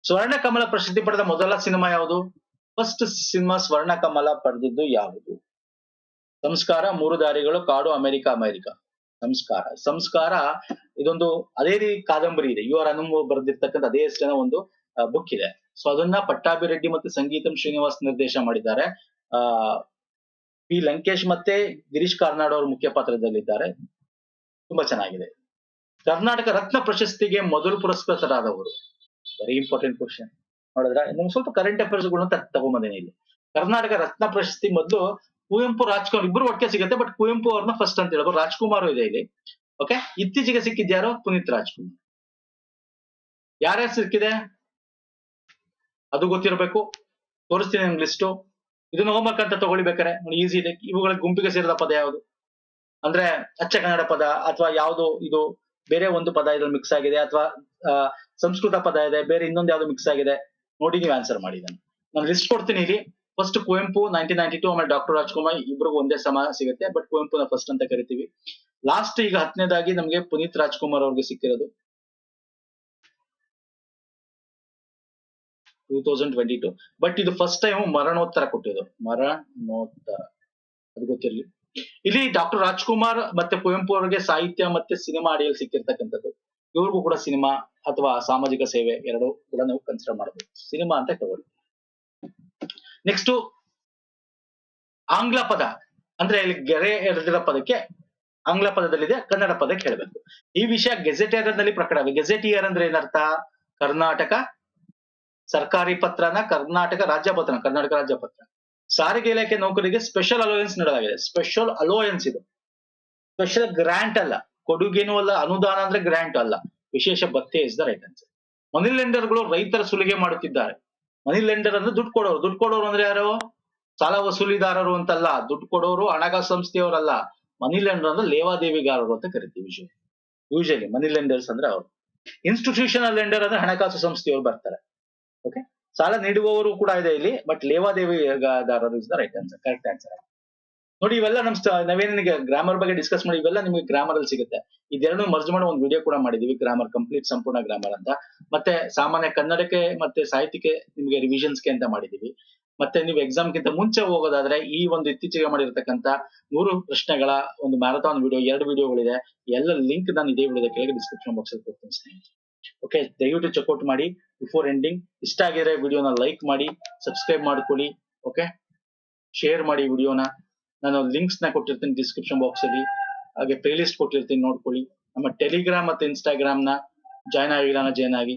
ಸ್ವರ್ಣ ಕಮಲ ಪ್ರಸಿದ್ಧಿ ಪಡೆದ ಮೊದಲ ಸಿನಿಮಾ ಯಾವುದು? ಫಸ್ಟ್ ಸಿನಿಮಾ ಸ್ವರ್ಣ ಕಮಲ ಪಡೆದಿದ್ದು ಯಾವುದು? ಸಂಸ್ಕಾರ, ಮೂರು ದಾರಿಗಳು, ಕಾಡು, ಅಮೆರಿಕ ಅಮೆರಿಕ. ಸಂಸ್ಕಾರ. ಸಂಸ್ಕಾರ, ಇದೊಂದು ಅದೇ ರೀತಿ ಕಾದಂಬರಿ ಇದೆ. ಯು ಆರ್ ಬರೆದಿರ್ತಕ್ಕಂಥ ಅದೇ ಹೆಸರಿನ ಒಂದು ಬುಕ್ ಇದೆ. ಸೊ ಅದನ್ನ ಪಟ್ಟಾಭಿರೆಡ್ಡಿ ಮತ್ತು ಸಂಗೀತಂ ಶ್ರೀನಿವಾಸ್ ನಿರ್ದೇಶ ಮಾಡಿದ್ದಾರೆ. ಆ, ಪಿ ಲಂಕೇಶ್ ಮತ್ತೆ ಗಿರೀಶ್ ಕಾರ್ನಾಡ್ ಅವರು ಮುಖ್ಯ ಪಾತ್ರದಲ್ಲಿದ್ದಾರೆ. ತುಂಬಾ ಚೆನ್ನಾಗಿದೆ. ಕರ್ನಾಟಕ ರತ್ನ ಪ್ರಶಸ್ತಿಗೆ ಮೊದಲು ಪುರಸ್ಕೃತರಾದವರು. ವೆರಿ ಇಂಪಾರ್ಟೆಂಟ್ ಕ್ವಶನ್ ನೋಡಿದ್ರ, ನಿಮ್ಗೆ ಸ್ವಲ್ಪ ಕರೆಂಟ್ ಅಫೇರ್ಸ್ ಗಳನ್ನ ತಗೊಂಬಂದೇನೆ ಇಲ್ಲಿ. ಕರ್ನಾಟಕ ರತ್ನ ಪ್ರಶಸ್ತಿ ಮೊದಲು ಕುವೆಂಪು ರಾಜ್ಕುಮಾರ್, ಇಬ್ರು ಒಟ್ಟಿಗೆ ಸಿಗುತ್ತೆ ಬಟ್ ಕುವೆಂಪು ಅವ್ರನ್ನ ಫಸ್ಟ್ ಅಂತ ಹೇಳ್ಬೋದು. ರಾಜ್ಕುಮಾರ್ ಇದೆ ಇಲ್ಲಿ. ಓಕೆ ಇತ್ತೀಚೆಗೆ ಸಿಕ್ಕಿದ್ಯಾರು? ಪುನೀತ್ ರಾಜ್ಕುಮಾರ್. ಯಾರ್ಯಾರು ಸಿಕ್ಕಿದೆ? ಅದು ಗೊತ್ತಿರಬೇಕು. ತೋರಿಸ್ತೀನಿ ನಿಮ್ಗೆ ಲಿಸ್ಟು ಇದನ್ನ ಹೋಮ್ವರ್ಕ್ ಅಂತ ತಗೊಳ್ಳಿ ಬೇಕಾರೆ ಈಸಿ ಇದೆ. ಇವುಗಳ ಗುಂಪಿಗೆ ಸೇರಿದ ಪದ ಯಾವುದು? ಅಂದ್ರೆ ಅಚ್ಚ ಕನ್ನಡ ಪದ ಅಥವಾ ಯಾವುದು ಇದು? ಬೇರೆ ಒಂದು ಪದ ಇದ್ರಲ್ಲಿ ಮಿಕ್ಸ್ ಆಗಿದೆ ಅಥವಾ ಸಂಸ್ಕೃತ ಪದ ಇದೆ, ಬೇರೆ ಇನ್ನೊಂದು ಯಾವ್ದು ಮಿಕ್ಸ್ ಆಗಿದೆ, ನೋಡಿ ನೀವು ಆನ್ಸರ್ ಮಾಡಿ ನಾನು ಲಿಸ್ಟ್ ಕೊಡ್ತೀನಿ ಇಲ್ಲಿ. First Kuvempu nineteen ninety two ಆಮೇಲೆ ಡಾಕ್ಟರ್ ರಾಜ್ಕುಮಾರ್, ಇಬ್ರಿಗೂ ಒಂದೇ ಸಮ ಸಿಗುತ್ತೆ ಬಟ್ ಕುವೆಂಪುನ ಫಸ್ಟ್ ಅಂತ ಕರಿತೀವಿ. ಲಾಸ್ಟ್ ಈಗ ಹತ್ತನೇದಾಗಿ ನಮಗೆ ಪುನೀತ್ ರಾಜ್ಕುಮಾರ್ ಅವ್ರಿಗೆ ಸಿಕ್ಕಿರೋದು. Two thousand twenty two but ಇದು ಫಸ್ಟ್ ಟೈಮ್ ಮರಣೋತ್ತರ ಕೊಟ್ಟಿದ್ದು. ಮರಣೋತ್ತರ. ಅದು ಗೊತ್ತಿರಲಿ. ಇಲ್ಲಿ ಡಾಕ್ಟರ್ ರಾಜ್ಕುಮಾರ್ ಮತ್ತೆ ಕುವೆಂಪು ಅವರಿಗೆ ಸಾಹಿತ್ಯ ಮತ್ತೆ ಸಿನಿಮಾ ಅಡಿಯಲ್ಲಿ ಸಿಕ್ಕಿರ್ತಕ್ಕಂಥದ್ದು. ಇವ್ರಿಗೂ ಕೂಡ ಸಿನಿಮಾ ಅಥವಾ ಸಾಮಾಜಿಕ ಸೇವೆ ಎರಡು ಕೂಡ ನಾವು ಕನ್ಸಿಡರ್ ಮಾಡಬೇಕು ಸಿನಿಮಾ ಅಂತ ತಗೊಳ್ಳಿ ನೆಕ್ಸ್ಟ್ ಆಂಗ್ಲ ಪದ. ಅಂದ್ರೆ ಇಲ್ಲಿ ಗೆರೆ ಎರೆದಿರೋ ಪದಕ್ಕೆ ಆಂಗ್ಲ ಪದದಲ್ಲಿದೆ, ಕನ್ನಡ ಪದಕ್ಕೆ ಹೇಳಬೇಕು ಈ ವಿಷಯ ಗೆಜೆಟಿಯರ್ನಲ್ಲಿ ಪ್ರಕಟ ಗೆಜೆಟಿಯರ್ ಅಂದ್ರೆ ಏನರ್ಥ? ಕರ್ನಾಟಕ ಸರ್ಕಾರಿ ಪತ್ರನ ಕರ್ನಾಟಕ ರಾಜ್ಯ ಪತ್ರ ಕರ್ನಾಟಕ ರಾಜ್ಯಪತ್ರ ಸಾರಿಗೆ ಇಲಾಖೆ ನೌಕರಿಗೆ ಸ್ಪೆಷಲ್ ಅಲೋಯನ್ಸ್ ನೀಡಲಾಗಿದೆ. ಸ್ಪೆಷಲ್ ಅಲೋಯೆನ್ಸ್ ಇದು. ಸ್ಪೆಷಲ್ ಗ್ರಾಂಟ್ ಅಲ್ಲ. ಕೊಡುಗೆನೂ ಅಲ್ಲ, ಅನುದಾನ ಅಂದ್ರೆ ಗ್ರಾಂಟ್ ಅಲ್ಲ. ವಿಶೇಷ ಭತ್ತೆ is the right answer money ಲೆಂಡರ್ಗಳು ರೈತರ ಸುಲಿಗೆ ಮಾಡುತ್ತಿದ್ದಾರೆ. ಮನಿ ಲೆಂಡರ್ ಅಂದ್ರೆ ದುಡ್ಡು ಕೊಡೋರು. ದುಡ್ಡು ಕೊಡೋರು ಅಂದ್ರೆ ಯಾರು? ಸಾಲ ವಸೂಲಿದಾರರು ಅಂತಲ್ಲ. ದುಡ್ಡು ಕೊಡೋರು ಹಣಕಾಸು ಸಂಸ್ಥೆಯವರಲ್ಲ. ಮನಿ ಲೆಂಡರ್ ಅಂದ್ರೆ ಲೇವಾದೇವಿಗಾರರು ಅಂತ ಕರಿತೀವಿ ಯೂಶಲಿ ಯೂಶಲಿ ಮನಿ ಲೆಂಡರ್ಸ್ ಅಂದ್ರೆ ಅವರು. ಇನ್ಸ್ಟಿಟ್ಯೂಷನಲ್ ಲೆಂಡರ್ ಅಂದ್ರೆ ಹಣಕಾಸು ಸಂಸ್ಥೆಯವರು ಬರ್ತಾರೆ. ಓಕೆ ಸಾಲ ನೀಡುವವರು ಕೂಡ ಇದೆ ಇಲ್ಲಿ but ಲೇವಾದೇವಿಗಾರರು is the right answer correct answer ನೋಡಿ, ಇವೆಲ್ಲ ನಮ್ ನಾವೇನಿಗೆ ಗ್ರಾಮರ್ ಬಗ್ಗೆ ಡಿಸ್ಕಸ್ ಮಾಡಿ, ಇವೆಲ್ಲ ನಿಮಗೆ ಗ್ರಾಮರ್ ಅಲ್ಲಿ ಸಿಗುತ್ತೆ. ಇದೆರಡು ಮರ್ಜ್ ಮಾಡೋ ಒಂದು ವಿಡಿಯೋ ಕೂಡ ಮಾಡಿದೀವಿ ಗ್ರಾಮರ್ ಕಂಪ್ಲೀಟ್ ಸಂಪೂರ್ಣ ಗ್ರಾಮರ್ ಅಂತ. ಮತ್ತೆ ಸಾಮಾನ್ಯ ಕನ್ನಡಕ್ಕೆ ಮತ್ತೆ ಸಾಹಿತ್ಯಕ್ಕೆ ನಿಮಗೆ ರಿವಿಷನ್ಸ್ಗೆ ಅಂತ ಮಾಡಿದೀವಿ. ಮತ್ತೆ ನೀವು ಎಕ್ಸಾಮ್ಗಿಂತ ಮುಂಚೆ ಹೋಗೋದಾದ್ರೆ, ಈ ಒಂದು ಇತ್ತೀಚೆಗೆ ಮಾಡಿರ್ತಕ್ಕಂಥ ನೂರು ಪ್ರಶ್ನೆಗಳ ಒಂದು ಮ್ಯಾರಥಾನ್ ವಿಡಿಯೋ ಎರಡು ವಿಡಿಯೋಗಳಿದೆ ಎಲ್ಲ ಲಿಂಕ್ ನಾನು ಇದೇ ವಿಡಿಯೋದ ಕೆಳಗೆ ಡಿಸ್ಕ್ರಿಪ್ಷನ್ ಬಾಕ್ಸ್ ಅಲ್ಲಿ ಕೊಡ್ತೀನಿ ಸ್ನೇಹಿತರೆ. ಓಕೆ ದಯವಿಟ್ಟು ಚೆಕ್ಔಟ್ ಮಾಡಿ. ಬಿಫೋರ್ ಎಂಡಿಂಗ್ ಇಷ್ಟ ಆಗಿದ್ರೆ ವಿಡಿಯೋನ ಲೈಕ್ ಮಾಡಿ ಸಬ್ಸ್ಕ್ರೈಬ್ ಮಾಡ್ಕೊಳ್ಳಿ ಓಕೆ ಶೇರ್ ಮಾಡಿ ವಿಡಿಯೋನ ನಾನು ಲಿಂಕ್ಸ್ನ ಕೊಟ್ಟಿರ್ತೀನಿ ಡಿಸ್ಕ್ರಿಪ್ಷನ್ ಬಾಕ್ಸ್ ಅಲ್ಲಿ. ಹಾಗೆ ಪ್ಲೇ ಲಿಸ್ಟ್ ಕೊಟ್ಟಿರ್ತೀನಿ ನೋಡ್ಕೊಳ್ಳಿ. ನಮ್ಮ ಟೆಲಿಗ್ರಾಮ್ ಮತ್ತೆ ಇನ್ಸ್ಟಾಗ್ರಾಮ್ನ ಜಾಯ್ನ್ ಆಗಿಲ್ಲ ಜಾಯ್ನ್ ಆಗಿ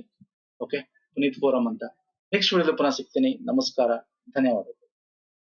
ಓಕೆ ಪುನೀತ್ ಫೋರಂ ಅಂತ. ನೆಕ್ಸ್ಟ್ ವಿಡಿಯೋದಲ್ಲಿ ಪುನಃ ಸಿಗ್ತೀನಿ. ನಮಸ್ಕಾರ. ಧನ್ಯವಾದ